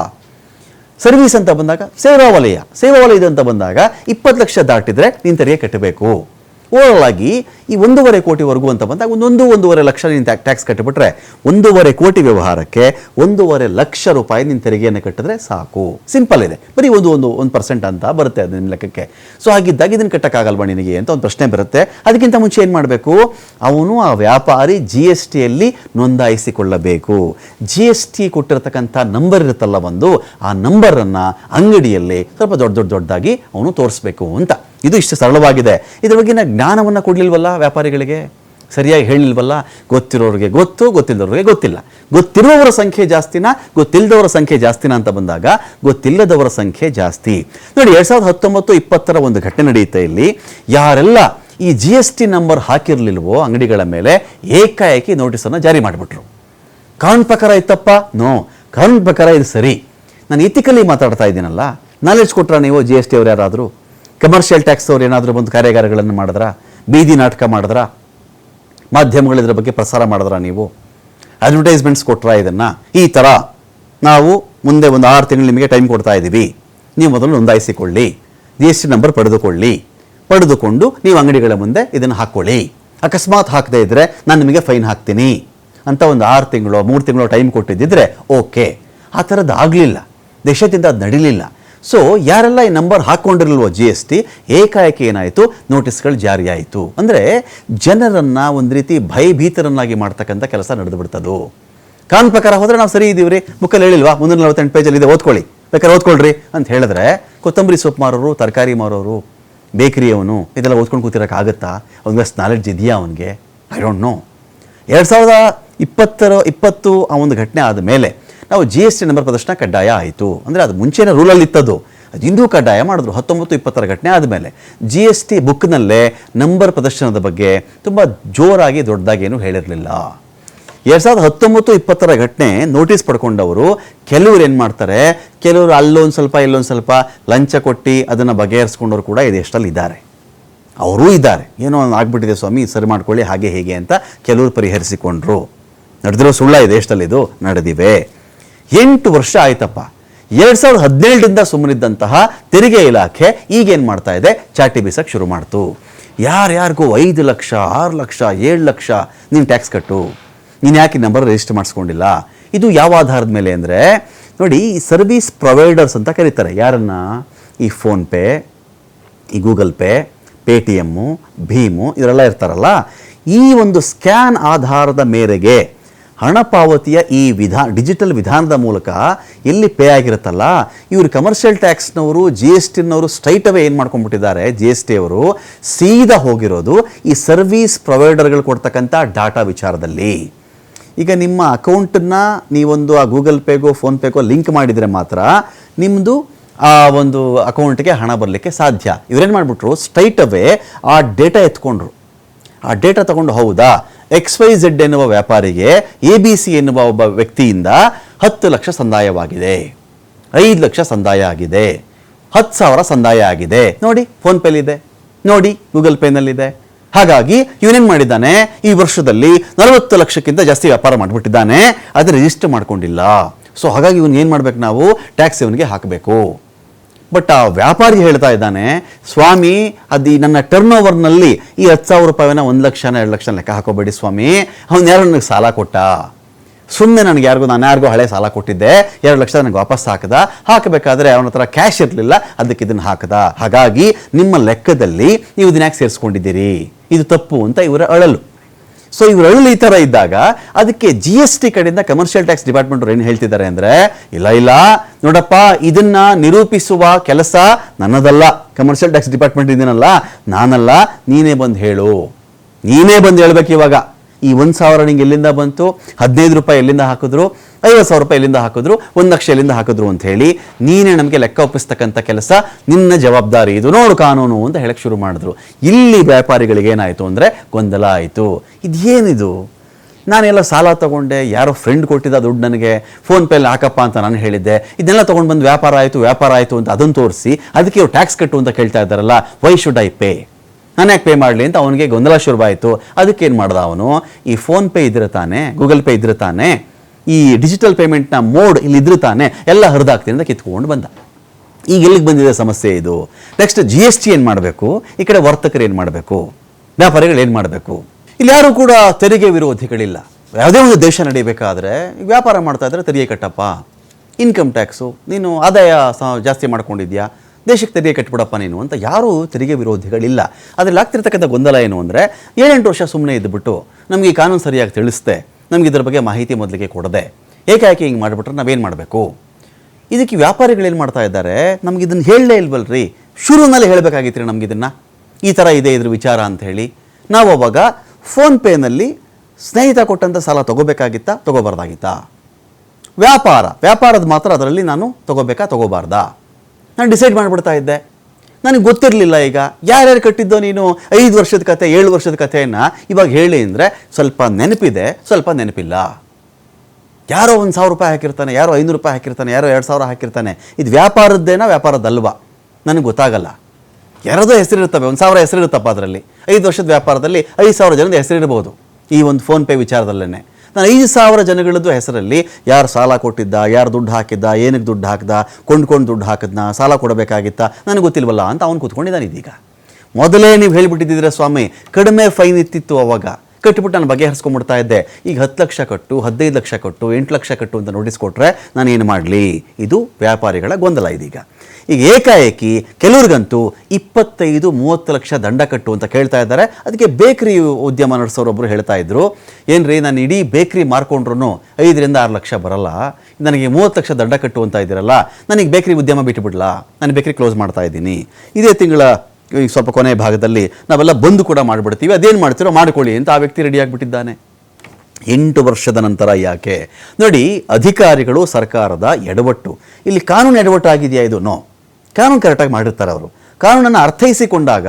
ಸರ್ವಿಸ್ ಅಂತ ಬಂದಾಗ ಸೇವಾ ವಲಯ. ಸೇವಾ ವಲಯದ ಅಂತ ಬಂದಾಗ ಇಪ್ಪತ್ತು ಲಕ್ಷ ದಾಟಿದ್ರೆ ನೀನು ತೆರಿಗೆ ಕಟ್ಟಬೇಕು. ಓವರ್ ಆಗಿ ಈ ಒಂದೂವರೆ ಕೋಟಿವರೆಗೂ ಅಂತ ಬಂದಾಗ ಒಂದೊಂದು ಒಂದೂವರೆ ಲಕ್ಷ ನೀನು ಟ್ಯಾಕ್ಸ್ ಕಟ್ಟಿಬಿಟ್ರೆ ಒಂದೂವರೆ ಕೋಟಿ ವ್ಯವಹಾರಕ್ಕೆ ಒಂದೂವರೆ ಲಕ್ಷ ರೂಪಾಯಿ ನಿನ್ನ ತೆರಿಗೆಯನ್ನು ಕಟ್ಟಿದ್ರೆ ಸಾಕು. ಸಿಂಪಲ್ ಇದೆ. ಬರೀ ಒಂದು ಒಂದು ಒಂದು ಪರ್ಸೆಂಟ್ ಅಂತ ಬರುತ್ತೆ ಅದು ನಿಮ್ಮ ಲೆಕ್ಕಕ್ಕೆ. ಸೊ ಹಾಗಿದ್ದಾಗ ಇದನ್ನು ಕಟ್ಟೋಕ್ಕಾಗಲ್ವ ನಿನಗೆ ಅಂತ ಒಂದು ಪ್ರಶ್ನೆ ಬರುತ್ತೆ. ಅದಕ್ಕಿಂತ ಮುಂಚೆ ಏನು ಮಾಡಬೇಕು? ಅವನು ಆ ವ್ಯಾಪಾರಿ ಜಿ ಎಸ್ ಟಿಯಲ್ಲಿ ನೋಂದಾಯಿಸಿಕೊಳ್ಳಬೇಕು. ಜಿ ಎಸ್ ಟಿ ಕೊಟ್ಟಿರತಕ್ಕಂಥ ನಂಬರ್ ಇರುತ್ತಲ್ಲ ಒಂದು, ಆ ನಂಬರನ್ನು ಅಂಗಡಿಯಲ್ಲಿ ಸ್ವಲ್ಪ ದೊಡ್ಡ ದೊಡ್ಡ ದೊಡ್ಡದಾಗಿ ಅವನು ತೋರಿಸ್ಬೇಕು ಅಂತ. ಇದು ಇಷ್ಟು ಸರಳವಾಗಿದೆ. ಇದ್ರ ಬಗ್ಗಿನ ಜ್ಞಾನವನ್ನು ಕೊಡಲಿಲ್ವಲ್ಲ ವ್ಯಾಪಾರಿಗಳಿಗೆ? ಸರಿಯಾಗಿ ಹೇಳಿಲ್ವಲ್ಲ ಗೊತ್ತಿರೋರಿಗೆ ಗೊತ್ತು, ಗೊತ್ತಿಲ್ಲದವ್ರಿಗೆ ಗೊತ್ತಿಲ್ಲ. ಗೊತ್ತಿರುವವರ ಸಂಖ್ಯೆ ಜಾಸ್ತಿನ, ಗೊತ್ತಿಲ್ಲದವರ ಸಂಖ್ಯೆ ಜಾಸ್ತಿನ ಅಂತ ಬಂದಾಗ ಗೊತ್ತಿಲ್ಲದವರ ಸಂಖ್ಯೆ ಜಾಸ್ತಿ. ನೋಡಿ, ಎರಡು ಸಾವಿರದ ಹತ್ತೊಂಬತ್ತು ಇಪ್ಪತ್ತರ ಒಂದು ಘಟನೆ ನಡೆಯುತ್ತೆ ಇಲ್ಲಿ. ಯಾರೆಲ್ಲ ಈ ಜಿ ಎಸ್ ಟಿ ನಂಬರ್ ಹಾಕಿರಲಿಲ್ವೋ ಅಂಗಡಿಗಳ ಮೇಲೆ ಏಕಾಏಕಿ ನೋಟಿಸನ್ನು ಜಾರಿ ಮಾಡಿಬಿಟ್ರು. ಕಾನೂನು ಪ್ರಕಾರ ಇತ್ತಪ್ಪ? ನೋ ಕಾನೂನು ಪ್ರಕಾರ ಇದು ಸರಿ. ನಾನು ಇತಿಕಲಿ ಮಾತಾಡ್ತಾ ಇದ್ದೀನಲ್ಲ. ನಾಲೆಜ್ ಕೊಟ್ರ ನೀವು ಜಿ ಎಸ್ ಟಿ ಅವ್ರು ಯಾರಾದರೂ? ಕಮರ್ಷಿಯಲ್ ಟ್ಯಾಕ್ಸ್ ಅವ್ರು ಏನಾದರೂ ಒಂದು ಕಾರ್ಯಾಗಾರಗಳನ್ನು ಮಾಡಿದ್ರಾ? ಬೀದಿ ನಾಟಕ ಮಾಡಿದ್ರಾ? ಮಾಧ್ಯಮಗಳು ಇದ್ರ ಬಗ್ಗೆ ಪ್ರಸಾರ ಮಾಡಿದ್ರಾ ನೀವು? ಅಡ್ವರ್ಟೈಸ್ಮೆಂಟ್ಸ್ ಕೊಟ್ರಾ ಇದನ್ನು? ಈ ಥರ ನಾವು ಮುಂದೆ ಒಂದು ಆರು ತಿಂಗಳು ನಿಮಗೆ ಟೈಮ್ ಕೊಡ್ತಾ ಇದ್ದೀವಿ ನೀವು ಮೊದಲು ನೋಂದಾಯಿಸಿಕೊಳ್ಳಿ. ಜಿ ಎಸ್ ಟಿ ನಂಬರ್ ಪಡೆದುಕೊಳ್ಳಿ. ಪಡೆದುಕೊಂಡು ನೀವು ಅಂಗಡಿಗಳ ಮುಂದೆ ಇದನ್ನು ಹಾಕ್ಕೊಳ್ಳಿ ಅಕಸ್ಮಾತ್ ಹಾಕದೇ ಇದ್ದರೆ ನಾನು ನಿಮಗೆ ಫೈನ್ ಹಾಕ್ತೀನಿ ಅಂತ ಒಂದು ಆರು ತಿಂಗಳು, ಮೂರು ತಿಂಗಳು ಟೈಮ್ ಕೊಟ್ಟಿದ್ದಿದ್ರೆ ಓಕೆ ಆ ಥರದ್ದು ಆಗಲಿಲ್ಲ. ದೇಶದಿಂದ ಅದು ನಡೀಲಿಲ್ಲ. ಸೊ ಯಾರೆಲ್ಲ ಈ ನಂಬರ್ ಹಾಕ್ಕೊಂಡಿರಲ್ವೋ ಜಿ ಎಸ್ ಟಿ ಏಕಾಏಕಿ ಏನಾಯಿತು? ನೋಟಿಸ್ಗಳು ಜಾರಿಯಾಯಿತು. ಅಂದರೆ ಜನರನ್ನು ಒಂದು ರೀತಿ ಭಯಭೀತರನ್ನಾಗಿ ಮಾಡ್ತಕ್ಕಂಥ ಕೆಲಸ ನಡೆದು ಬಿಡ್ತದು ಕಾನೂನು ಪ್ರಕಾರ ಹೋದರೆ ನಾವು ಸರಿ ಇದ್ದೀವಿ ರೀ ಬುಕ್ಕಲ್ಲಿ ಹೇಳಿಲ್ವಾ? ಮುನ್ನೂರ ನಲವತ್ತೆಂಟು ಪೇಜಲ್ಲಿ ಇದೆ, ಓದ್ಕೊಳ್ಳಿ. ಬೇಕಾದ್ರೆ ಓದ್ಕೊಳ್ರಿ ಅಂತ ಹೇಳಿದ್ರೆ ಕೊತ್ತಂಬರಿ ಸೊಪ್ಪು ಮಾರೋರು, ತರಕಾರಿ ಮಾರೋರು ಬೇಕರಿಯವನು ಇದೆಲ್ಲ ಓದ್ಕೊಂಡು ಕೂತಿರೋಕ್ಕಾಗತ್ತಾ ಅವ್ನಿಗೆ ನಾಲೆಡ್ಜ್ ಇದೆಯಾ ಅವನಿಗೆ? ಐ ಡೋಂಟ್ ನೋ ಎರಡು ಸಾವಿರದ ಇಪ್ಪತ್ತರ, ಇಪ್ಪತ್ತು ಆ ಒಂದು ಘಟನೆ ಆದ ಮೇಲೆ ನಾವು ಜಿ ಎಸ್ ಟಿ ನಂಬರ್ ಪ್ರದರ್ಶನ ಕಡ್ಡಾಯ ಆಯಿತು. ಅಂದರೆ ಅದು ಮುಂಚೆನೇ ರೂಲಲ್ಲಿ ಇತ್ತದು. ಅದು ಇಂದೂ ಕಡ್ಡಾಯ ಮಾಡಿದ್ರು. ಹತ್ತೊಂಬತ್ತು ಇಪ್ಪತ್ತರ ಘಟನೆ ಆದಮೇಲೆ ಜಿ ಎಸ್ ಟಿ ಬುಕ್ನಲ್ಲೇ ನಂಬರ್ ಪ್ರದರ್ಶನದ ಬಗ್ಗೆ ತುಂಬ ಜೋರಾಗಿ ದೊಡ್ಡದಾಗಿ ಏನು ಹೇಳಿರಲಿಲ್ಲ. ಎರಡು ಸಾವಿರದ ಹತ್ತೊಂಬತ್ತು ಇಪ್ಪತ್ತರ ಘಟನೆ ನೋಟಿಸ್ ಪಡ್ಕೊಂಡವರು ಕೆಲವರು ಏನು ಮಾಡ್ತಾರೆ? ಕೆಲವರು ಅಲ್ಲೊಂದು ಸ್ವಲ್ಪ, ಇಲ್ಲೊಂದು ಸ್ವಲ್ಪ ಲಂಚ ಕೊಟ್ಟು ಅದನ್ನು ಬಗೆಹರಿಸ್ಕೊಂಡವರು ಕೂಡ ಇದೆಷ್ಟಲ್ಲಿ ಇದ್ದಾರೆ. ಅವರೂ ಇದ್ದಾರೆ. ಏನೋ ಆಗ್ಬಿಟ್ಟಿದೆ ಸ್ವಾಮಿ, ಸರಿ ಮಾಡ್ಕೊಳ್ಳಿ, ಹಾಗೆ ಹೇಗೆ ಅಂತ ಕೆಲವರು ಪರಿಹರಿಸಿಕೊಂಡ್ರು. ನಡೆದಿರೋ ಸುಳ್ಳ ಇದೆ ಎಷ್ಟಲ್ಲಿ ಇದು ನಡೆದಿವೆ. ಎಂಟು ವರ್ಷ ಆಯ್ತಪ್ಪ. ಎರಡು ಸಾವಿರದ ಹದಿನೇಳರಿಂದ ಸುಮ್ಮನಿದ್ದಂತಹ ತೆರಿಗೆ ಇಲಾಖೆ ಈಗೇನು ಮಾಡ್ತಾ ಇದೆ? ಚಾಟಿ ಬೀಸಕ್ಕೆ ಶುರು ಮಾಡ್ತು. ಯಾರ್ಯಾರಿಗೂ ಐದು ಲಕ್ಷ, ಆರು ಲಕ್ಷ, ಏಳು ಲಕ್ಷ ನೀನು ಟ್ಯಾಕ್ಸ್ ಕಟ್ಟು. ನೀನು ಯಾಕೆ ನಂಬರ್ ರಿಜಿಸ್ಟರ್ ಮಾಡಿಸ್ಕೊಂಡಿಲ್ಲ? ಇದು ಯಾವ ಆಧಾರದ ಮೇಲೆ ಅಂದರೆ, ನೋಡಿ ಈ ಸರ್ವಿಸ್ ಪ್ರೊವೈಡರ್ಸ್ ಅಂತ ಕರೀತಾರೆ. ಯಾರನ್ನ? ಈ ಫೋನ್ಪೇ ಈ Google pay Paytm ಭೀಮು ಇವರೆಲ್ಲ ಇರ್ತಾರಲ್ಲ. ಈ ಒಂದು ಸ್ಕ್ಯಾನ್ ಆಧಾರದ ಮೇರೆಗೆ ಹಣ ಪಾವತಿಯ ಈ ವಿಧಾನ ಡಿಜಿಟಲ್ ವಿಧಾನದ ಮೂಲಕ ಎಲ್ಲಿ ಪೇ ಆಗಿರುತ್ತಲ್ಲ, ಇವರು ಕಮರ್ಷಿಯಲ್ ಟ್ಯಾಕ್ಸ್ನವರು ಜಿ ಎಸ್ ಟಿನವರು ಸ್ಟ್ರೈಟ್ ಅವೇ ಏನು ಮಾಡ್ಕೊಂಡ್ಬಿಟ್ಟಿದ್ದಾರೆ ಜಿ ಎಸ್ ಟಿ ಅವರು ಸೀದಾ ಹೋಗಿರೋದು ಈ ಸರ್ವೀಸ್ ಪ್ರೊವೈಡರ್ಗಳು ಕೊಡ್ತಕ್ಕಂಥ ಡಾಟಾ ವಿಚಾರದಲ್ಲಿ. ಈಗ ನಿಮ್ಮ ಅಕೌಂಟನ್ನು ನೀವೊಂದು ಆ ಗೂಗಲ್ ಪೇಗೋ ಫೋನ್ಪೇಗೋ ಲಿಂಕ್ ಮಾಡಿದರೆ ಮಾತ್ರ ನಿಮ್ಮದು ಆ ಒಂದು ಅಕೌಂಟ್ಗೆ ಹಣ ಬರಲಿಕ್ಕೆ ಸಾಧ್ಯ. ಇವರೇನು ಮಾಡಿಬಿಟ್ರು ಸ್ಟ್ರೈಟ್ ಅವೇ ಆ ಡೇಟಾ ಎತ್ಕೊಂಡ್ರು. ಆ ಡೇಟಾ ತಗೊಂಡು ಹೌದಾ? ಎಕ್ಸ್ ವೈ ಝೆಡ್ ಎನ್ನುವ ವ್ಯಾಪಾರಿಗೆ ಎ ಬಿ ಸಿ ಎನ್ನುವ ಒಬ್ಬ ವ್ಯಕ್ತಿಯಿಂದ ಹತ್ತು ಲಕ್ಷ ಸಂದಾಯವಾಗಿದೆ. ಐದು ಲಕ್ಷ ಸಂದಾಯ ಆಗಿದೆ. ಹತ್ತು ಸಾವಿರ ಸಂದಾಯ ಆಗಿದೆ. ನೋಡಿ ಫೋನ್ಪೇಲಿದೆ ನೋಡಿ ಗೂಗಲ್ ಪೇನಲ್ಲಿದೆ ಹಾಗಾಗಿ ಇವನೇನು ಮಾಡಿದ್ದಾನೆ? ಈ ವರ್ಷದಲ್ಲಿ ನಲವತ್ತು ಲಕ್ಷಕ್ಕಿಂತ ಜಾಸ್ತಿ ವ್ಯಾಪಾರ ಮಾಡಿಬಿಟ್ಟಿದ್ದಾನೆ. ಅದು ರಿಜಿಸ್ಟರ್ ಮಾಡ್ಕೊಂಡಿಲ್ಲ. ಸೊ ಹಾಗಾಗಿ ಇವನು ಏನು ಮಾಡ್ಬೇಕು ನಾವು? ಟ್ಯಾಕ್ಸ್ ಇವನಿಗೆ ಹಾಕಬೇಕು. ಬಟ್ ಆ ವ್ಯಾಪಾರಿ ಹೇಳ್ತಾ ಇದ್ದಾನೆ, ಸ್ವಾಮಿ, ಅದು ಈ ನನ್ನ ಟರ್ನ್ ಓವರ್ನಲ್ಲಿ ಈ ಹತ್ತು ಸಾವಿರ ರೂಪಾಯಿನ ಒಂದು ಲಕ್ಷನ ಎರಡು ಲಕ್ಷ ಲೆಕ್ಕ ಹಾಕೋಬೇಡಿ ಸ್ವಾಮಿ. ಅವನು ಯಾರು ನನಗೆ ಸಾಲ ಕೊಟ್ಟ. ಸುಮ್ಮನೆ ನನಗೆ ಯಾರಿಗೂ, ನಾನು ಯಾರಿಗೂ ಹಳೆ ಸಾಲ ಕೊಟ್ಟಿದ್ದೆ. ಎರಡು ಲಕ್ಷ ನನಗೆ ವಾಪಸ್ ಹಾಕದ. ಹಾಕಬೇಕಾದ್ರೆ ಅವನ ಹತ್ರ ಕ್ಯಾಶ್ ಇರಲಿಲ್ಲ, ಅದಕ್ಕೆ ಇದನ್ನು ಹಾಕದ. ಹಾಗಾಗಿ ನಿಮ್ಮ ಲೆಕ್ಕದಲ್ಲಿ ನೀವು ದಿನ ಯಾಕೆ ಸೇರಿಸ್ಕೊಂಡಿದ್ದೀರಿ? ಇದು ತಪ್ಪು ಅಂತ ಇವರ ಅಳಲು. ಸೊ ಇವ್ರು ಅಳಲು ಈ ಥರ ಇದ್ದಾಗ ಅದಕ್ಕೆ ಜಿ ಎಸ್ ಟಿ ಕಡೆಯಿಂದ ಕಮರ್ಷಿಯಲ್ ಟ್ಯಾಕ್ಸ್ ಡಿಪಾರ್ಟ್ಮೆಂಟ್ ಏನು ಹೇಳ್ತಿದ್ದಾರೆ ಅಂದರೆ, ಇಲ್ಲ ಇಲ್ಲ, ನೋಡಪ್ಪ, ಇದನ್ನ ನಿರೂಪಿಸುವ ಕೆಲಸ ನನ್ನದಲ್ಲ. ಕಮರ್ಷಿಯಲ್ ಟ್ಯಾಕ್ಸ್ ಡಿಪಾರ್ಟ್ಮೆಂಟ್ ಇದ್ದೀನಲ್ಲ ನಾನಲ್ಲ, ನೀನೇ ಬಂದು ಹೇಳು. ನೀನೇ ಬಂದು ಹೇಳ್ಬೇಕು ಇವಾಗ. ಈ ಒಂದು ಸಾವಿರ ನಿಂಗೆ ಎಲ್ಲಿಂದ ಬಂತು? ಹದಿನೈದು ರೂಪಾಯಿ ಎಲ್ಲಿಂದ ಹಾಕಿದ್ರು? ಐವತ್ತು ಸಾವಿರ ರೂಪಾಯಿ ಎಲ್ಲಿಂದ ಹಾಕಿದ್ರು, ಒಂದು ಲಕ್ಷ ಎಲ್ಲಿಂದ ಹಾಕಿದ್ರು ಅಂತ ಹೇಳಿ ನೀನೇ ನಮಗೆ ಲೆಕ್ಕ ಒಪ್ಪಿಸ್ತಕ್ಕಂಥ ಕೆಲಸ ನಿನ್ನ ಜವಾಬ್ದಾರಿ ಇದು. ನೋಡು ಕಾನೂನು ಅಂತ ಹೇಳಕ್ಕೆ ಶುರು ಮಾಡಿದ್ರು. ಇಲ್ಲಿ ವ್ಯಾಪಾರಿಗಳಿಗೆ ಏನಾಯಿತು ಅಂದರೆ ಗೊಂದಲ ಆಯಿತು. ಇದೇನಿದು? ನಾನೆಲ್ಲ ಸಾಲ ತಗೊಂಡೆ, ಯಾರೋ ಫ್ರೆಂಡ್ ಕೊಟ್ಟಿದ್ದ ದುಡ್ಡು ನನಗೆ. ಫೋನ್ಪೇಲಿ ಹಾಕಪ್ಪ ಅಂತ ನಾನು ಹೇಳಿದ್ದೆ. ಇದನ್ನೆಲ್ಲ ತೊಗೊಂಡು ಬಂದು ವ್ಯಾಪಾರ ಆಯಿತು ವ್ಯಾಪಾರ ಆಯಿತು ಅಂತ ಅದನ್ನು ತೋರಿಸಿ ಅದಕ್ಕೆ ಇವ್ರು ಟ್ಯಾಕ್ಸ್ ಕಟ್ಟು ಅಂತ ಕೇಳ್ತಾ ಇದ್ದಾರಲ್ಲ ವೈ ಶುಡ್ ಐ ಪೇ ನಾನು ಯಾಕೆ ಪೇ ಮಾಡಲಿ ಅಂತ ಅವನಿಗೆ ಗೊಂದಲ ಶುರುವಾಯಿತು. ಅದಕ್ಕೇನು ಮಾಡ್ದ ಅವನು? ಈ ಫೋನ್ಪೇ ಇದ್ರೆ ತಾನೆ ಗೂಗಲ್ ಪೇ ಇದ್ರೆ ತಾನೆ ಈ ಡಿಜಿಟಲ್ ಪೇಮೆಂಟ್ನ ಮೋಡ್ ಇಲ್ಲಿ ಇದ್ರೂ ತಾನೆ ಎಲ್ಲ ಹರಿದಾಗ್ತೀನಿ ಅಂತ ಕಿತ್ಕೊಂಡು ಬಂದ. ಈಗ ಎಲ್ಲಿಗೆ ಬಂದಿದೆ ಸಮಸ್ಯೆ ಇದು? ನೆಕ್ಸ್ಟ್ ಜಿ ಎಸ್ ಟಿ ಏನು ಮಾಡಬೇಕು? ಈ ಕಡೆ ವರ್ತಕರು ಏನು ಮಾಡಬೇಕು? ವ್ಯಾಪಾರಿಗಳು ಏನು ಮಾಡಬೇಕು? ಇಲ್ಲಿ ಯಾರು ಕೂಡ ತೆರಿಗೆ ವಿರೋಧಿಗಳಿಲ್ಲ. ಯಾವುದೇ ಒಂದು ದೇಶ ನಡೀಬೇಕಾದ್ರೆ ವ್ಯಾಪಾರ ಮಾಡ್ತಾ ಇದ್ರೆ ತೆರಿಗೆ ಕಟ್ಟಪ್ಪ. ಇನ್ಕಮ್ ಟ್ಯಾಕ್ಸು ನೀನು ಆದಾಯ ಜಾಸ್ತಿ ಮಾಡ್ಕೊಂಡಿದ್ಯಾ? ದೇಶಕ್ಕೆ ತೆರಿಗೆ ಕಟ್ಬಿಡಪ್ಪ ನೀನು ಅಂತ ಯಾರೂ ತೆರಿಗೆ ವಿರೋಧಿಗಳಿಲ್ಲ. ಅದರಲ್ಲಿ ಆಗ್ತಿರ್ತಕ್ಕಂಥ ಗೊಂದಲ ಏನು ಅಂದರೆ ಏಳೆಂಟು ವರ್ಷ ಸುಮ್ಮನೆ ಇದ್ದುಬಿಟ್ಟು ನಮಗೆ ಈ ಕಾನೂನು ಸರಿಯಾಗಿ ತಿಳಿಸ್ದೆ. ನಮ್ಗೆ ಇದ್ರ ಬಗ್ಗೆ ಮಾಹಿತಿ ಮೊದಲಿಗೆ ಕೊಡದೆ ಏಕಾಏಕಿ ಹಿಂಗೆ ಮಾಡಿಬಿಟ್ರೆ ನಾವೇನು ಮಾಡಬೇಕು? ಇದಕ್ಕೆ ವ್ಯಾಪಾರಿಗಳು ಏನು ಮಾಡ್ತಾ ಇದ್ದಾರೆ? ನಮ್ಗೆ ಇದನ್ನು ಹೇಳಲೇ ಇಲ್ವಲ್ರಿ. ಶುರುವಿನಲ್ಲಿ ಹೇಳಬೇಕಾಗಿತ್ತು ರೀ ನಮ್ಗೆ ಇದನ್ನು. ಈ ಥರ ಇದೆ ಇದ್ರ ವಿಚಾರ ಅಂತ ಹೇಳಿ. ನಾವು ಅವಾಗ ಫೋನ್ಪೇನಲ್ಲಿ ಸ್ನೇಹಿತ ಕೊಟ್ಟಂಥ ಸಾಲ ತೊಗೋಬೇಕಾಗಿತ್ತಾ? ತೊಗೋಬಾರ್ದಾಗಿತ್ತಾ? ವ್ಯಾಪಾರ. ವ್ಯಾಪಾರದ ಮಾತ್ರ ಅದರಲ್ಲಿ ನಾನು ತೊಗೋಬೇಕಾ? ತೊಗೋಬಾರ್ದಾ? ನಾನು ಡಿಸೈಡ್ ಮಾಡಿಬಿಡ್ತಾ ಇದ್ದೆ. ನನಗೆ ಗೊತ್ತಿರಲಿಲ್ಲ ಈಗ. ಯಾರ್ಯಾರು ಕಟ್ಟಿದ್ದೋ ನೀನು? ಐದು ವರ್ಷದ ಕತೆ, ಏಳು ವರ್ಷದ ಕಥೆಯನ್ನು ಇವಾಗ ಹೇಳಿ ಅಂದರೆ ಸ್ವಲ್ಪ ನೆನಪಿದೆ, ಸ್ವಲ್ಪ ನೆನಪಿಲ್ಲ. ಯಾರೋ ಒಂದು ಸಾವಿರ ರೂಪಾಯಿ ಹಾಕಿರ್ತಾನೆ, ಯಾರೋ ಐನೂರು ರೂಪಾಯಿ ಹಾಕಿರ್ತಾನೆ, ಯಾರೋ ಎರಡು ಸಾವಿರ ಹಾಕಿರ್ತಾನೆ. ಇದು ವ್ಯಾಪಾರದ್ದೇನಾ ವ್ಯಾಪಾರದಲ್ವ ನನಗೆ ಗೊತ್ತಾಗಲ್ಲ. ಯಾರದೋ ಹೆಸರಿರ್ತವೆ ಒಂದು ಸಾವಿರ ಹೆಸರಿರುತ್ತಪ್ಪ ಅದರಲ್ಲಿ. ಐದು ವರ್ಷದ ವ್ಯಾಪಾರದಲ್ಲಿ ಐದು ಸಾವಿರ ಜನದ ಹೆಸರಿರ್ಬೋದು. ಈ ಒಂದು ಫೋನ್ಪೇ ವಿಚಾರದಲ್ಲೇ ನಾನು ಐದು ಸಾವಿರ ಜನಗಳದ್ದು ಹೆಸರಲ್ಲಿ ಯಾರು ಸಾಲ ಕೊಟ್ಟಿದ್ದ, ಯಾರು ದುಡ್ಡು ಹಾಕಿದ್ದ, ಏನಕ್ಕೆ ದುಡ್ಡು ಹಾಕಿದ, ಕೊಂಡ್ಕೊಂಡು ದುಡ್ಡು ಹಾಕಿದ್ನ ಸಾಲ ಕೊಡಬೇಕಾಗಿತ್ತ ನನಗೆ ಗೊತ್ತಿಲ್ವಲ್ಲ ಅಂತ ಅವ್ನು ಕೂತ್ಕೊಂಡಿದ್ದಾನೆ ಇದೀಗ. ಮೊದಲೇ ನೀವು ಹೇಳಿಬಿಟ್ಟಿದ್ದಿದ್ರೆ ಸ್ವಾಮಿ, ಕಡಿಮೆ ಫೈನ್ ಇತ್ತಿತ್ತು ಅವಾಗ. ಕಟ್ಟಿಬಿಟ್ಟು ನಾನು ಬಗೆಹರಿಸ್ಕೊಂಡ್ಬಿಡ್ತಾ ಇದ್ದೆ. ಈಗ ಹತ್ತು ಲಕ್ಷ ಕಟ್ಟು, ಹದಿನೈದು ಲಕ್ಷ ಕಟ್ಟು, ಎಂಟು ಲಕ್ಷ ಕಟ್ಟು ಅಂತ ನೋಟಿಸ್ ಕೊಟ್ಟರೆ ನಾನು ಏನು ಮಾಡಲಿ? ಇದು ವ್ಯಾಪಾರಿಗಳ ಗೊಂದಲ ಇದೀಗ. ಈಗ ಏಕಾಏಕಿ ಕೆಲವ್ರಿಗಂತೂ ಇಪ್ಪತ್ತೈದು, ಮೂವತ್ತು ಲಕ್ಷ ದಂಡ ಕಟ್ಟು ಅಂತ ಕೇಳ್ತಾ ಇದ್ದಾರೆ. ಅದಕ್ಕೆ ಬೇಕ್ರಿ ಉದ್ಯಮ ನಡೆಸೋರೊಬ್ಬರು ಹೇಳ್ತಾ ಇದ್ರು, ಏನ್ರಿ ನಾನು ಇಡೀ ಬೇಕ್ರಿ ಮಾರ್ಕೊಂಡ್ರು ಐದರಿಂದ ಆರು ಲಕ್ಷ ಬರಲ್ಲ, ನನಗೆ ಮೂವತ್ತು ಲಕ್ಷ ದಂಡ ಕಟ್ಟು ಅಂತ ಇದ್ದೀರಲ್ಲ, ನನಗೆ ಬೇಕ್ರಿ ಉದ್ಯಮ ಬಿಟ್ಟುಬಿಡ್ಲಾ ನಾನು ಬೇಕ್ರಿ ಕ್ಲೋಸ್ ಮಾಡ್ತಾ ಇದ್ದೀನಿ. ಇದೇ ತಿಂಗಳ ಈಗ ಸ್ವಲ್ಪ ಕೊನೆ ಭಾಗದಲ್ಲಿ ನಾವೆಲ್ಲ ಬಂದು ಕೂಡ ಮಾಡಿಬಿಡ್ತೀವಿ. ಅದೇನು ಮಾಡ್ತೀರೋ ಮಾಡ್ಕೊಳ್ಳಿ ಅಂತ ಆ ವ್ಯಕ್ತಿ ರೆಡಿ ಆಗಿಬಿಟ್ಟಿದ್ದಾನೆ. ಎಂಟು ವರ್ಷದ ನಂತರ ಯಾಕೆ? ನೋಡಿ, ಅಧಿಕಾರಿಗಳು ಸರ್ಕಾರದ ಎಡವಟ್ಟು. ಇಲ್ಲಿ ಕಾನೂನು ಎಡವಟ್ಟು ಆಗಿದೆಯಾ ಇದು? ನೋ ಕಾನೂನು ಕರೆಕ್ಟಾಗಿ ಮಾಡಿರ್ತಾರೆ ಅವರು. ಕಾನೂನನ್ನು ಅರ್ಥೈಸಿಕೊಂಡಾಗ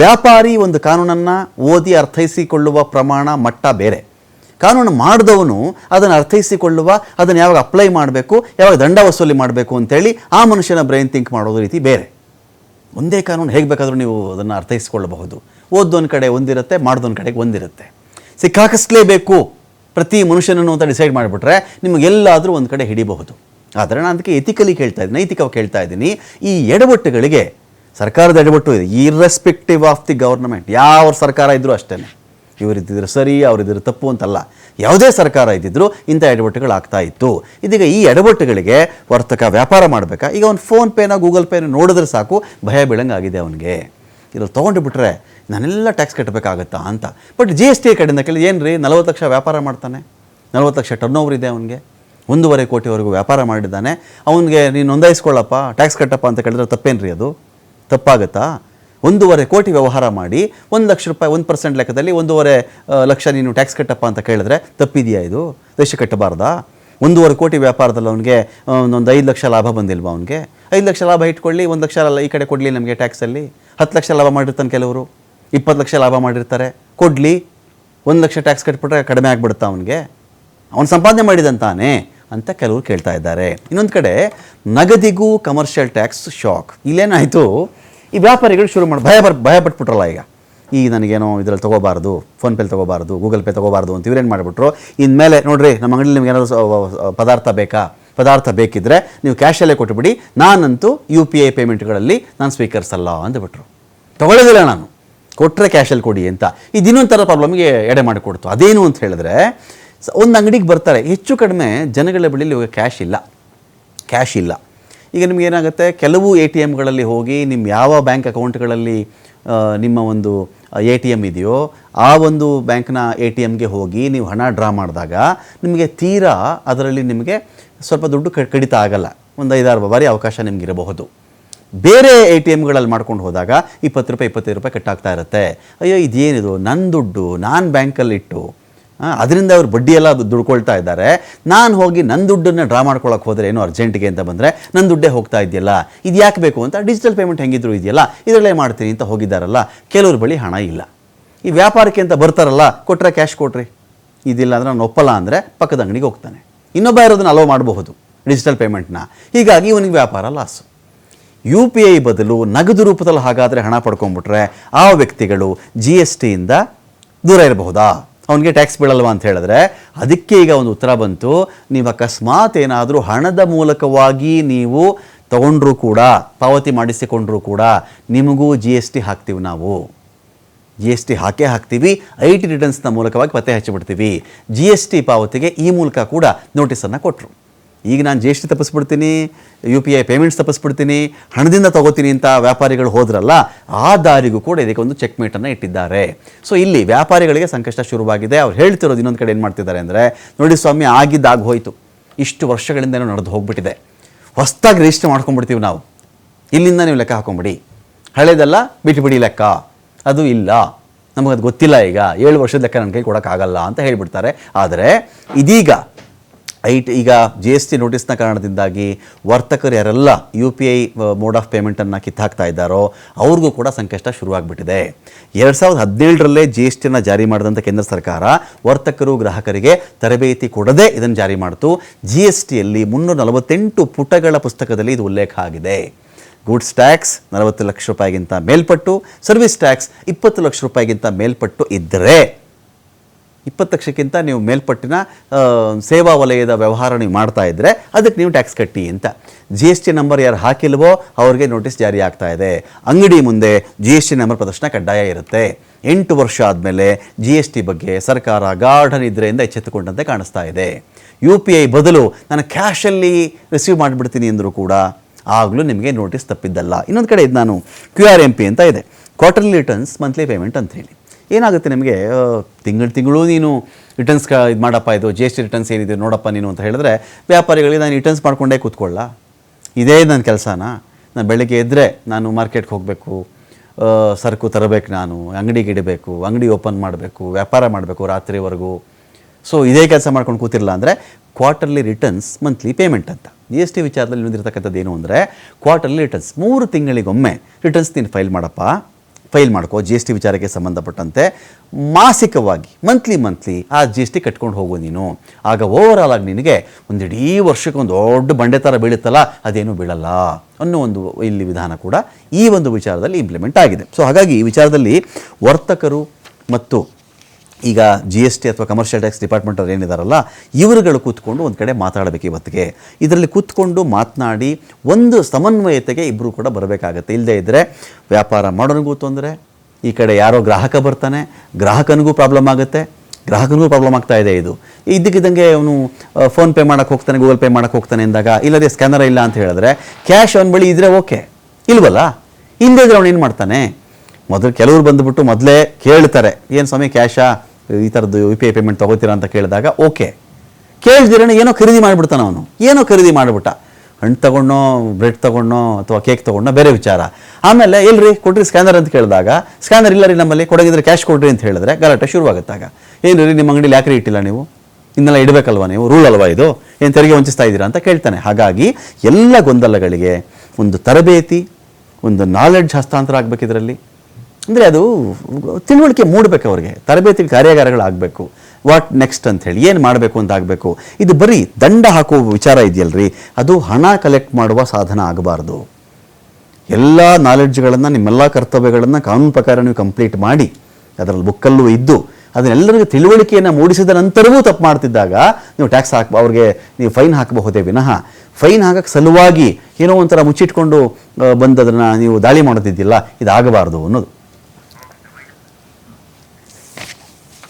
ವ್ಯಾಪಾರಿ ಒಂದು ಕಾನೂನನ್ನು ಓದಿ ಅರ್ಥೈಸಿಕೊಳ್ಳುವ ಪ್ರಮಾಣ ಮಟ್ಟ ಬೇರೆ. ಕಾನೂನು ಮಾಡಿದವನು ಅದನ್ನು ಅರ್ಥೈಸಿಕೊಳ್ಳುವ, ಅದನ್ನು ಯಾವಾಗ ಅಪ್ಲೈ ಮಾಡಬೇಕು, ಯಾವಾಗ ದಂಡ ವಸೂಲಿ ಮಾಡಬೇಕು ಅಂತೇಳಿ ಆ ಮನುಷ್ಯನ ಬ್ರೈನ್ ಥಿಂಕ್ ಮಾಡೋದು ರೀತಿ ಬೇರೆ. ಒಂದೇ ಕಾನೂನು ಹೇಗೆ ಬೇಕಾದರೂ ನೀವು ಅದನ್ನು ಅರ್ಥೈಸಿಕೊಳ್ಳಬಹುದು. ಓದೊಂದು ಕಡೆ ಒಂದಿರುತ್ತೆ, ಮಾಡ್ದೊಂದು ಕಡೆಗೆ ಒಂದಿರುತ್ತೆ. ಸಿಕ್ಕಾಕಿಸ್ಲೇಬೇಕು. ಪ್ರತಿ ಮನುಷ್ಯನನ್ನು ಅಂತ ಡಿಸೈಡ್ ಮಾಡಿಬಿಟ್ರೆ ನಿಮಗೆಲ್ಲಾದರೂ ಒಂದು ಕಡೆ ಹಿಡಿಬಹುದು. ಆದರೆ ನಾನು ಅದಕ್ಕೆ ಎಥಿಕಲಿ ಕೇಳ್ತಾ ಇದ್ದೀನಿ, ನೈತಿಕವಾಗಿ ಕೇಳ್ತಾ ಇದ್ದೀನಿ. ಈ ಎಡವಟ್ಟುಗಳಿಗೆ, ಸರ್ಕಾರದ ಎಡವಟ್ಟು ಇದೆ. ಇರ್ರೆಸ್ಪೆಕ್ಟಿವ್ ಆಫ್ ದಿ ಗೌರ್ನಮೆಂಟ್ ಯಾವ ಸರ್ಕಾರ ಇದ್ದರೂ ಅಷ್ಟೇ ಇವರಿದ್ದಿದ್ರೆ ಸರಿ ಅವರಿದ್ದರೆ ತಪ್ಪು ಅಂತಲ್ಲ. ಯಾವುದೇ ಸರ್ಕಾರ ಇದ್ದಿದ್ರು ಇಂಥ ಎಡವಟ್ಟುಗಳು ಆಗ್ತಾ ಇತ್ತು. ಇದೀಗ ಈ ಎಡವಟ್ಟುಗಳಿಗೆ ವರ್ತಕ ವ್ಯಾಪಾರ ಮಾಡಬೇಕಾ? ಈಗ ಅವ್ನು ಫೋನ್ ಪೇನ ಗೂಗಲ್ ಪೇನ ನೋಡಿದ್ರೆ ಸಾಕು, ಭಯ ಬೀಳಂಗಾಗಿದೆ ಅವನಿಗೆ. ಇದ್ರಲ್ಲಿ ತೊಗೊಂಡು ಬಿಟ್ರೆ ನಾನೆಲ್ಲ ಟ್ಯಾಕ್ಸ್ ಕಟ್ಟಬೇಕಾಗತ್ತಾ ಅಂತ. ಬಟ್ ಜಿ ಎಸ್ ಟಿ ಕಡೆಯಿಂದ ಕೇಳಿ ಏನು ರೀ ನಲವತ್ತು ಲಕ್ಷ ವ್ಯಾಪಾರ ಮಾಡ್ತಾನೆ? ನಲವತ್ತು ಲಕ್ಷ ಟರ್ನ್ ಓವರ್ ಇದೆ ಅವನಿಗೆ. ಒಂದೂವರೆ ಕೋಟಿವರೆಗೂ ವ್ಯಾಪಾರ ಮಾಡಿದ್ದಾನೆ. ಅವನಿಗೆ, ನೀನು ನೋಂದಾಯಿಸ್ಕೊಳ್ಳಪ್ಪ, ಟ್ಯಾಕ್ಸ್ ಕಟ್ಟಪ್ಪ ಅಂತ ಕೇಳಿದ್ರೆ ತಪ್ಪೇನು ರೀ ಅದು? ತಪ್ಪಾಗತ್ತಾ? ಒಂದೂವರೆ ಕೋಟಿ ವ್ಯವಹಾರ ಮಾಡಿ, ಒಂದು ಲಕ್ಷ ರೂಪಾಯಿ, ಒಂದು ಪರ್ಸೆಂಟ್ ಲೆಕ್ಕದಲ್ಲಿ ಒಂದೂವರೆ ಲಕ್ಷ ನೀನು ಟ್ಯಾಕ್ಸ್ ಕಟ್ಟಪ್ಪ ಅಂತ ಕೇಳಿದ್ರೆ ತಪ್ಪಿದೆಯಾ ಇದು? ದೇಶ ಕಟ್ಟಬಾರ್ದಾ? ಒಂದೂವರೆ ಕೋಟಿ ವ್ಯಾಪಾರದಲ್ಲಿ ಅವನಿಗೆ ಒಂದು ಐದು ಲಕ್ಷ ಲಾಭ ಬಂದಿಲ್ವಾ ಅವನಿಗೆ? ಐದು ಲಕ್ಷ ಲಾಭ ಇಟ್ಕೊಳ್ಳಿ, ಒಂದು ಲಕ್ಷ ಈ ಕಡೆ ಕೊಡಲಿ ನಮಗೆ ಟ್ಯಾಕ್ಸಲ್ಲಿ. ಹತ್ತು ಲಕ್ಷ ಲಾಭ ಮಾಡಿರ್ತಾನೆ ಕೆಲವರು. ಇಪ್ಪತ್ತು ಲಕ್ಷ ಲಾಭ ಮಾಡಿರ್ತಾರೆ. ಕೊಡಲಿ. ಒಂದು ಲಕ್ಷ ಟ್ಯಾಕ್ಸ್ ಕಟ್ಬಿಟ್ರೆ ಕಡಿಮೆ ಆಗಿಬಿಡುತ್ತಾ ಅವನಿಗೆ? ಅವನು ಸಂಪಾದನೆ ಮಾಡಿದಂತಾನೆ ಅಂತ ಕೆಲವರು ಕೇಳ್ತಾ ಇದ್ದಾರೆ. ಇನ್ನೊಂದು ಕಡೆ, ನಗದಿಗೂ ಕಮರ್ಷಿಯಲ್ ಟ್ಯಾಕ್ಸ್ ಶಾಕ್ ಇಲ್ಲೇನಾಯಿತು? ಈ ವ್ಯಾಪಾರಿಗಳು ಶುರು ಮಾಡಿ, ಭಯ ಬರ್, ಭಯ ಪಟ್ಬಿಟ್ರಲ್ಲ ಈಗ. ಈ ನನಗೇನೋ ಇದರಲ್ಲಿ ತೊಗೋಬಾರ್ದು ಫೋನ್ಪೇಲಿ ತೊಗೋಬಾರ್ದು ಗೂಗಲ್ ಪೇ ತೊಗೋಬಾರ್ದು ಅಂತ ಇವ್ರೇನು ಮಾಡಿಬಿಟ್ರು? ಇನ್ಮೇಲೆ ನೋಡಿರಿ, ನಮ್ಮ ಅಂಗಡಿಲಿ ನಿಮ್ಗೆ ಏನಾದರೂ ಪದಾರ್ಥ ಬೇಕಾ? ಪದಾರ್ಥ ಬೇಕಿದ್ರೆ ನೀವು ಕ್ಯಾಶಲ್ಲೇ ಕೊಟ್ಟುಬಿಡಿ ನಾನಂತೂ ಯು ಪಿ ಐ ಪೇಮೆಂಟ್ಗಳಲ್ಲಿ ನಾನು ಸ್ವೀಕರಿಸಲ್ಲ ಅಂದ್ಬಿಟ್ರು. ತೊಗೊಳ್ಳೋದಿಲ್ಲ ನಾನು. ಕೊಟ್ಟರೆ ಕ್ಯಾಶಲ್ಲಿ ಕೊಡಿ ಅಂತ. ಇದು ಇನ್ನೊಂಥರ ಥರ ಪ್ರಾಬ್ಲಮ್ಗೆ ಎಡೆ ಮಾಡಿಕೊಡ್ತು. ಅದೇನು ಅಂತ ಹೇಳಿದ್ರೆ ಸ- ಒಂದು ಅಂಗಡಿಗೆ ಬರ್ತಾರೆ. ಹೆಚ್ಚು ಕಡಿಮೆ ಜನಗಳ ಬಳಿಯಲ್ಲಿ ಇವಾಗ ಕ್ಯಾಶ್ ಇಲ್ಲ. ಕ್ಯಾಶ್ ಇಲ್ಲ. ಈಗ ನಿಮ್ಗೆ ಏನಾಗುತ್ತೆ? ಕೆಲವು ಎ ಟಿ ಎಮ್ಗಳಲ್ಲಿ ಹೋಗಿ ನಿಮ್ಮ ಯಾವ ಬ್ಯಾಂಕ್ ಅಕೌಂಟ್ಗಳಲ್ಲಿ ನಿಮ್ಮ ಒಂದು ಎ ಟಿ ಎಂ ಇದೆಯೋ ಆ ಒಂದು ಬ್ಯಾಂಕ್ನ ಎ ಟಿ ಎಮ್ಗೆ ಹೋಗಿ ನೀವು ಹಣ ಡ್ರಾ ಮಾಡಿದಾಗ ನಿಮಗೆ ತೀರಾ ಅದರಲ್ಲಿ ನಿಮಗೆ ಸ್ವಲ್ಪ ದುಡ್ಡು ಕಡಿತ ಆಗಲ್ಲ. ಒಂದು ಐದಾರು ಬಾರಿ ಅವಕಾಶ ನಿಮಗಿರಬಹುದು. ಬೇರೆ ಎ ಟಿ ಎಮ್ಗಳಲ್ಲಿ ಮಾಡ್ಕೊಂಡು ಹೋದಾಗ ಇಪ್ಪತ್ತು ರೂಪಾಯಿ ಇಪ್ಪತ್ತೈದು ರೂಪಾಯಿ ಕಟ್ಟಾಗ್ತಾ ಇರುತ್ತೆ. ಅಯ್ಯೋ ಇದೇನಿದು? ನನ್ನ ದುಡ್ಡು ನಾನು ಬ್ಯಾಂಕಲ್ಲಿ ಇಟ್ಟು ಆ, ಅದರಿಂದ ಅವ್ರು ಬಡ್ಡಿಯೆಲ್ಲ ದುಡ್ಕೊಳ್ತಾ ಇದ್ದಾರೆ. ನಾನು ಹೋಗಿ ನನ್ನ ದುಡ್ಡನ್ನು ಡ್ರಾ ಮಾಡ್ಕೊಳಕ್ಕೆ ಹೋದರೆ ಏನೋ ಅರ್ಜೆಂಟ್ಗೆ ಅಂತ ಬಂದರೆ ನನ್ನ ದುಡ್ಡೇ ಹೋಗ್ತಾ ಇದೆಯಲ್ಲ, ಇದು ಯಾಕೆ ಬೇಕು ಅಂತ ಡಿಜಿಟಲ್ ಪೇಮೆಂಟ್ ಹೆಂಗಿದ್ರು ಇದೆಯಲ್ಲ, ಇದರಲ್ಲೇ ಮಾಡ್ತೀನಿ ಅಂತ ಹೋಗಿದ್ದಾರಲ್ಲ, ಕೆಲವ್ರ ಬಳಿ ಹಣ ಇಲ್ಲ. ಈ ವ್ಯಾಪಾರಕ್ಕೆ ಅಂತ ಬರ್ತಾರಲ್ಲ ಕೊಟ್ಟರೆ ಕ್ಯಾಶ್ ಕೊಟ್ರಿ. ಇದಿಲ್ಲ ಅಂದರೆ ನಾನು ಒಪ್ಪಲ್ಲ ಅಂದರೆ ಪಕ್ಕದ ಅಂಗಡಿಗೆ ಹೋಗ್ತಾನೆ. ಇನ್ನೊಬ್ಬ ಇರೋದನ್ನ ಅಲೋ ಮಾಡಬಹುದು ಡಿಜಿಟಲ್ ಪೇಮೆಂಟ್ನ ಹೀಗಾಗಿ ಇವನಿಗೆ ವ್ಯಾಪಾರ ಲಾಸು ಯು ಪಿ ಐ ಬದಲು ನಗದು ರೂಪದಲ್ಲಿ ಹಾಗಾದರೆ ಹಣ ಪಡ್ಕೊಂಬಿಟ್ರೆ ಆ ವ್ಯಕ್ತಿಗಳು ಜಿ ಎಸ್ ಟಿಯಿಂದ ದೂರ ಇರಬಹುದಾ? ಅವನಿಗೆ ಟ್ಯಾಕ್ಸ್ ಬೀಳಲ್ವಾ ಅಂತ ಹೇಳಿದ್ರೆ, ಅದಕ್ಕೆ ಈಗ ಒಂದು ಉತ್ತರ ಬಂತು. ನೀವು ಅಕಸ್ಮಾತ್ ಏನಾದರೂ ಹಣದ ಮೂಲಕವಾಗಿ ನೀವು ತಗೊಂಡ್ರೂ ಕೂಡ, ಪಾವತಿ ಮಾಡಿಸಿಕೊಂಡ್ರೂ ಕೂಡ, ನಿಮಗೂ ಜಿ ಎಸ್ ಟಿ ಹಾಕ್ತೀವಿ ನಾವು. ಜಿ ಎಸ್ ಟಿ ಹಾಕೇ ಹಾಕ್ತೀವಿ. ಐ ಟಿ ರಿಟರ್ನ್ಸ್ನ ಮೂಲಕವಾಗಿ ಪತ್ತೆ ಹಚ್ಚಿಬಿಡ್ತೀವಿ. ಜಿ ಎಸ್ ಟಿ ಪಾವತಿಗೆ ಈ ಮೂಲಕ ಕೂಡ ನೋಟಿಸನ್ನು ಕೊಟ್ಟರು ಈಗ ನಾನು ಜಿ ಎಸ್ ಟಿ ತಪ್ಪಿಸ್ಬಿಡ್ತೀನಿ, ಯು ಪಿ ಐ ಪೇಮೆಂಟ್ಸ್ ತಪ್ಪಿಸ್ಬಿಡ್ತೀನಿ, ಹಣದಿಂದ ತಗೋತೀನಿ ಅಂತ ವ್ಯಾಪಾರಿಗಳು ಹೋದ್ರಲ್ಲ, ಆ ದಾರಿಗೂ ಕೂಡ ಇದಕ್ಕೆ ಒಂದು ಚೆಕ್ ಮೀಟನ್ನು ಇಟ್ಟಿದ್ದಾರೆ. ಸೊ ಇಲ್ಲಿ ವ್ಯಾಪಾರಿಗಳಿಗೆ ಸಂಕಷ್ಟ ಶುರುವಾಗಿದೆ. ಅವ್ರು ಹೇಳ್ತಿರೋದು ಇನ್ನೊಂದು ಕಡೆ ಏನು ಮಾಡ್ತಿದ್ದಾರೆ ಅಂದರೆ, ನೋಡಿ ಸ್ವಾಮಿ, ಆಗಿದ್ದಾಗ ಹೋಯಿತು. ಇಷ್ಟು ವರ್ಷಗಳಿಂದ ನಡೆದು ಹೋಗ್ಬಿಟ್ಟಿದೆ. ಹೊಸ್ದಾಗಿ ರಿಜಿಸ್ಟರ್ ಮಾಡ್ಕೊಂಡ್ಬಿಡ್ತೀವಿ ನಾವು. ಇಲ್ಲಿಂದ ನೀವು ಲೆಕ್ಕ ಹಾಕೊಂಬಿಡಿ. ಹಳೇದೆಲ್ಲ, ಬಿಟ್ಬಿಡಿ ಲೆಕ್ಕ. ಅದು ಇಲ್ಲ. ನಮಗದು ಗೊತ್ತಿಲ್ಲ ಈಗ. ಏಳು ವರ್ಷದ ಲೆಕ್ಕ ನನ್ನ ಕೈ ಕೊಡೋಕ್ಕಾಗಲ್ಲ ಅಂತ ಹೇಳಿಬಿಡ್ತಾರೆ. ಆದರೆ, ಇದೀಗ ಐ ಈಗ ಜಿ ಎಸ್ ಟಿ ನೋಟಿಸ್ನ ಕಾರಣದಿಂದಾಗಿ ವರ್ತಕರು ಯಾರೆಲ್ಲ U P I mode of ಪೇಮೆಂಟನ್ನು ಕಿತ್ತಾಕ್ತಾ ಇದ್ದಾರೋ ಅವ್ರಿಗೂ ಕೂಡ ಸಂಕಷ್ಟ ಶುರುವಾಗ್ಬಿಟ್ಟಿದೆ. ಎರಡು ಸಾವಿರದ ಹದಿನೇಳರಲ್ಲೇ ಜಿ ಎಸ್ ಟಿನ ಜಾರಿ ಮಾಡಿದಂಥ ಕೇಂದ್ರ ಸರ್ಕಾರ ವರ್ತಕರು, ಗ್ರಾಹಕರಿಗೆ ತರಬೇತಿ ಕೊಡದೆ ಇದನ್ನು ಜಾರಿ ಮಾಡಿತು. ಜಿ ಎಸ್ ಟಿಯಲ್ಲಿ ಮುನ್ನೂರ ನಲವತ್ತೆಂಟು ಪುಟಗಳ ಪುಸ್ತಕದಲ್ಲಿ ಇದು ಉಲ್ಲೇಖ ಆಗಿದೆ. ಗೂಡ್ಸ್ ಟ್ಯಾಕ್ಸ್ ನಲವತ್ತು ಲಕ್ಷ ರೂಪಾಯಿಗಿಂತ ಮೇಲ್ಪಟ್ಟು ಸರ್ವಿಸ್ ಟ್ಯಾಕ್ಸ್ ಇಪ್ಪತ್ತು ಲಕ್ಷ ರೂಪಾಯಿಗಿಂತ ಮೇಲ್ಪಟ್ಟು ಇದ್ದರೆ ಇಪ್ಪತ್ತು ಲಕ್ಷಕ್ಕಿಂತ ನೀವು ಮೇಲ್ಪಟ್ಟಿನ ಸೇವಾ ವಲಯದ ವ್ಯವಹಾರ ನೀವು ಮಾಡ್ತಾ ಇದ್ದರೆ ಅದಕ್ಕೆ ನೀವು ಟ್ಯಾಕ್ಸ್ ಕಟ್ಟಿ ಅಂತ. ಜಿ ಎಸ್ ಟಿ ನಂಬರ್ ಯಾರು ಹಾಕಿಲ್ವೋ ಅವ್ರಿಗೆ ನೋಟಿಸ್ ಜಾರಿ ಆಗ್ತಾ ಇದೆ. ಅಂಗಡಿ ಮುಂದೆ ಜಿ ಎಸ್ ಟಿ ನಂಬರ್ ಪ್ರದರ್ಶನ ಕಡ್ಡಾಯ ಇರುತ್ತೆ. ಎಂಟು ವರ್ಷ ಆದಮೇಲೆ ಜಿ ಎಸ್ ಟಿ ಬಗ್ಗೆ ಸರ್ಕಾರ ಗಾಢ ನಿದ್ರೆಯಿಂದ ಎಚ್ಚೆತ್ತುಕೊಂಡಂತೆ ಕಾಣಿಸ್ತಾ ಇದೆ. ಯು ಪಿ ಐ ಬದಲು ನಾನು ಕ್ಯಾಶಲ್ಲಿ ರಿಸೀವ್ ಮಾಡಿಬಿಡ್ತೀನಿ ಅಂದರೂ ಕೂಡ ಆಗಲೂ ನಿಮಗೆ ನೋಟಿಸ್ ತಪ್ಪಿದ್ದಲ್ಲ. ಇನ್ನೊಂದು ಕಡೆ ಇದು ನಾನು ಕ್ಯೂ ಆರ್ ಎಂ ಪಿ ಅಂತ ಇದೆ. ಕ್ವಾರ್ಟರ್ಲಿ ರಿಟರ್ನ್ಸ್ ಮಂತ್ಲಿ ಪೇಮೆಂಟ್ ಅಂತ ಹೇಳಿ. ಏನಾಗುತ್ತೆ ನಿಮಗೆ? ತಿಂಗಳು ತಿಂಗಳು ನೀನು ರಿಟರ್ನ್ಸ್ ಇದು ಮಾಡಪ್ಪ, ಇದು ಜಿ ಎಸ್ ಟಿ ರಿಟರ್ನ್ಸ್ ಏನಿದೆ ನೋಡಪ್ಪ ನೀನು ಅಂತ ಹೇಳಿದ್ರೆ, ವ್ಯಾಪಾರಿಗಳಿಗೆ ನಾನು ರಿಟರ್ನ್ಸ್ ಮಾಡ್ಕೊಂಡೇ ಕೂತ್ಕೊಳ್ಳ. ಇದೇ ನನ್ನ ಕೆಲಸನ? ನಾನು ಬೆಳಗ್ಗೆ ಎದ್ದರೆ ನಾನು ಮಾರ್ಕೆಟ್ಗೆ ಹೋಗಬೇಕು ಸರಕು ತರಬೇಕು ನಾನು, ಅಂಗಡಿಗೆ ಇಡಬೇಕು, ಅಂಗಡಿ ಓಪನ್ ಮಾಡಬೇಕು, ವ್ಯಾಪಾರ ಮಾಡಬೇಕು ರಾತ್ರಿವರೆಗೂ. ಸೊ ಇದೇ ಕೆಲಸ ಮಾಡ್ಕೊಂಡು ಕೂತಿರಲ್ಲ ಅಂದರೆ ಕ್ವಾರ್ಟರ್ಲಿ ರಿಟರ್ನ್ಸ್ ಮಂತ್ಲಿ ಪೇಮೆಂಟ್ ಅಂತ. ಜಿ ಎಸ್ ಟಿ ವಿಚಾರದಲ್ಲಿ ನಿಂದಿರತಕ್ಕಂಥದ್ದು ಏನು ಅಂದರೆ ಕ್ವಾರ್ಟರ್ಲಿ ರಿಟರ್ನ್ಸ್ ಮೂರು ತಿಂಗಳಿಗೊಮ್ಮೆ ರಿಟರ್ನ್ಸ್ ನೀನು ಫೈಲ್ ಮಾಡಪ್ಪ. ಫೈಲ್ ಮಾಡ್ಕೋ ಜಿ ಎಸ್ ಟಿ ವಿಚಾರಕ್ಕೆ ಸಂಬಂಧಪಟ್ಟಂತೆ. ಮಾಸಿಕವಾಗಿ ಮಂತ್ಲಿ ಮಂತ್ಲಿ ಆ ಜಿ ಎಸ್ ಟಿ ಕಟ್ಕೊಂಡು ಹೋಗು ನೀನು. ಆಗ ಓವರಾಲ್ ಆಗಿ ನಿನಗೆ ಒಂದು ಇಡೀ ವರ್ಷಕ್ಕೆ ಒಂದು ದೊಡ್ಡ ಬಂಡೆ ಥರ ಬೀಳುತ್ತಲ್ಲ, ಅದೇನು ಬೀಳಲ್ಲ ಅನ್ನೋ ಒಂದು ಇಲ್ಲಿ ವಿಧಾನ ಕೂಡ ಈ ಒಂದು ವಿಚಾರದಲ್ಲಿ ಇಂಪ್ಲಿಮೆಂಟ್ ಆಗಿದೆ. ಸೊ ಹಾಗಾಗಿ ಈ ವಿಚಾರದಲ್ಲಿ ವರ್ತಕರು ಮತ್ತು ಈಗ ಜಿ ಎಸ್ ಟಿ ಅಥವಾ ಕಮರ್ಷಿಯಲ್ ಟ್ಯಾಕ್ಸ್ ಡಿಪಾರ್ಟ್ಮೆಂಟ್ ಅವ್ರು ಏನಿದಾರಲ್ಲ, ಇವರುಗಳು ಕೂತ್ಕೊಂಡು ಒಂದು ಕಡೆ ಮಾತಾಡಬೇಕು ಇವತ್ತಿಗೆ. ಇದರಲ್ಲಿ ಕೂತ್ಕೊಂಡು ಮಾತನಾಡಿ ಒಂದು ಸಮನ್ವಯತೆಗೆ ಇಬ್ಬರು ಕೂಡ ಬರಬೇಕಾಗತ್ತೆ. ಇಲ್ಲದೇ ಇದ್ದರೆ ವ್ಯಾಪಾರ ಮಾಡೋನಿಗೂ ತೊಂದರೆ, ಈ ಕಡೆ ಯಾರೋ ಗ್ರಾಹಕ ಬರ್ತಾನೆ, ಗ್ರಾಹಕನಿಗೂ ಪ್ರಾಬ್ಲಮ್ ಆಗುತ್ತೆ, ಗ್ರಾಹಕನಿಗೂ ಪ್ರಾಬ್ಲಮ್ ಆಗ್ತಾ ಇದೆ ಇದು. ಇದ್ದಕ್ಕಿದ್ದಂಗೆ ಅವನು ಫೋನ್ ಪೇ ಮಾಡೋಕ್ಕೆ ಹೋಗ್ತಾನೆ ಗೂಗಲ್ ಪೇ ಮಾಡೋಕ್ಕೆ ಹೋಗ್ತಾನೆ ಅಂದಾಗ ಇಲ್ಲದೇ ಸ್ಕ್ಯಾನರ್ ಇಲ್ಲ ಅಂತ ಹೇಳಿದ್ರೆ ಕ್ಯಾಶ್ ಅವನ ಬಳಿ ಇದ್ದರೆ ಓಕೆ ಇಲ್ವಲ್ಲ? ಇಲ್ಲದೇ ಇದ್ರೆ ಅವನು ಏನು ಮಾಡ್ತಾನೆ? ಮೊದಲು ಕೆಲವರು ಬಂದುಬಿಟ್ಟು ಮೊದಲೇ ಕೇಳ್ತಾರೆ, ಏನು ಸ್ವಾಮಿ ಕ್ಯಾಶಾ ಈ ಥರದ್ದು ಯು ಪಿ ಐ ಪೇಮೆಂಟ್ ತೊಗೋತೀರಾ ಅಂತ ಕೇಳಿದಾಗ ಓಕೆ ಕೇಳಿದಿರಣ ಏನೋ ಖರೀದಿ ಮಾಡಿಬಿಡ್ತಾನೆ ಅವನು. ಏನೋ ಖರೀದಿ ಮಾಡಿಬಿಟ್ಟ. ಹಣ್ಣು ತಗೊಂಡೋ ಬ್ರೆಡ್ ತಗೊಂಡೋ ಅಥವಾ ಕೇಕ್ ತಗೊಂಡೋ ಬೇರೆ ವಿಚಾರ. ಆಮೇಲೆ ಇಲ್ಲರಿ ಕೊಡ್ರಿ ಸ್ಕ್ಯಾನರ್ ಅಂತ ಕೇಳಿದಾಗ ಸ್ಕ್ಯಾನರ್ ಇಲ್ಲ ರೀ ನಮ್ಮಲ್ಲಿ, ಕೊಡಗಿದ್ರೆ ಕ್ಯಾಶ್ ಕೊಡ್ರಿ ಅಂತ ಹೇಳಿದ್ರೆ ಗಲಾಟೆ ಶುರುವಾಗುತ್ತಾಗ. ಏನು ರೀ ನಿಮ್ಮ ಅಂಗಡಿಲಿ ಯಾಕ್ರಿ ಇಟ್ಟಿಲ್ಲ ನೀವು? ಇನ್ನೆಲ್ಲ ಇಡಬೇಕಲ್ವಾ ನೀವು? ರೂಲ್ ಅಲ್ವಾ ಇದು? ಏನು ತೆರಿಗೆ ವಂಚಿಸ್ತಾ ಇದ್ದೀರಾ ಅಂತ ಕೇಳ್ತಾನೆ. ಹಾಗಾಗಿ ಎಲ್ಲ ಗೊಂದಲಗಳಿಗೆ ಒಂದು ತರಬೇತಿ, ಒಂದು ನಾಲೆಡ್ಜ್ ಹಸ್ತಾಂತರ ಆಗಬೇಕಿದ್ರಲ್ಲಿ. ಅಂದರೆ ಅದು ತಿಳುವಳಿಕೆ ಮೂಡಬೇಕು ಅವ್ರಿಗೆ. ತರಬೇತಿ ಕಾರ್ಯಾಗಾರಗಳಾಗಬೇಕು. ವಾಟ್ ನೆಕ್ಸ್ಟ್ ಅಂತ ಹೇಳಿ, ಏನು ಮಾಡಬೇಕು ಅಂತ ಆಗಬೇಕು. ಇದು ಬರೀ ದಂಡ ಹಾಕುವ ವಿಚಾರ ಇದೆಯಲ್ರಿ? ಅದು ಹಣ ಕಲೆಕ್ಟ್ ಮಾಡುವ ಸಾಧನ ಆಗಬಾರ್ದು. ಎಲ್ಲ ನಾಲೆಡ್ಜ್ಗಳನ್ನು ನಿಮ್ಮೆಲ್ಲ ಕರ್ತವ್ಯಗಳನ್ನು ಕಾನೂನು ಪ್ರಕಾರ ನೀವು ಕಂಪ್ಲೀಟ್ ಮಾಡಿ, ಅದರಲ್ಲಿ ಬುಕ್ಕಲ್ಲೂ ಇದ್ದು, ಅದನ್ನೆಲ್ಲರಿಗೂ ತಿಳುವಳಿಕೆಯನ್ನು ಮೂಡಿಸಿದ ನಂತರವೂ ತಪ್ಪು ಮಾಡ್ತಿದ್ದಾಗ, ನೀವು ಟ್ಯಾಕ್ಸ್ ಹಾಕ್, ಅವ್ರಿಗೆ ನೀವು ಫೈನ್ ಹಾಕಬಹುದೇ ವಿನಃ ಫೈನ್ ಹಾಕಕ್ಕೆ ಸಲುವಾಗಿ ಏನೋ ಒಂಥರ ಮುಚ್ಚಿಟ್ಕೊಂಡು ಬಂದದನ್ನು ನೀವು ದಾಳಿ ಮಾಡೋದಿದ್ದಿಲ್ಲ ಇದಾಗಬಾರ್ದು ಅನ್ನೋದು.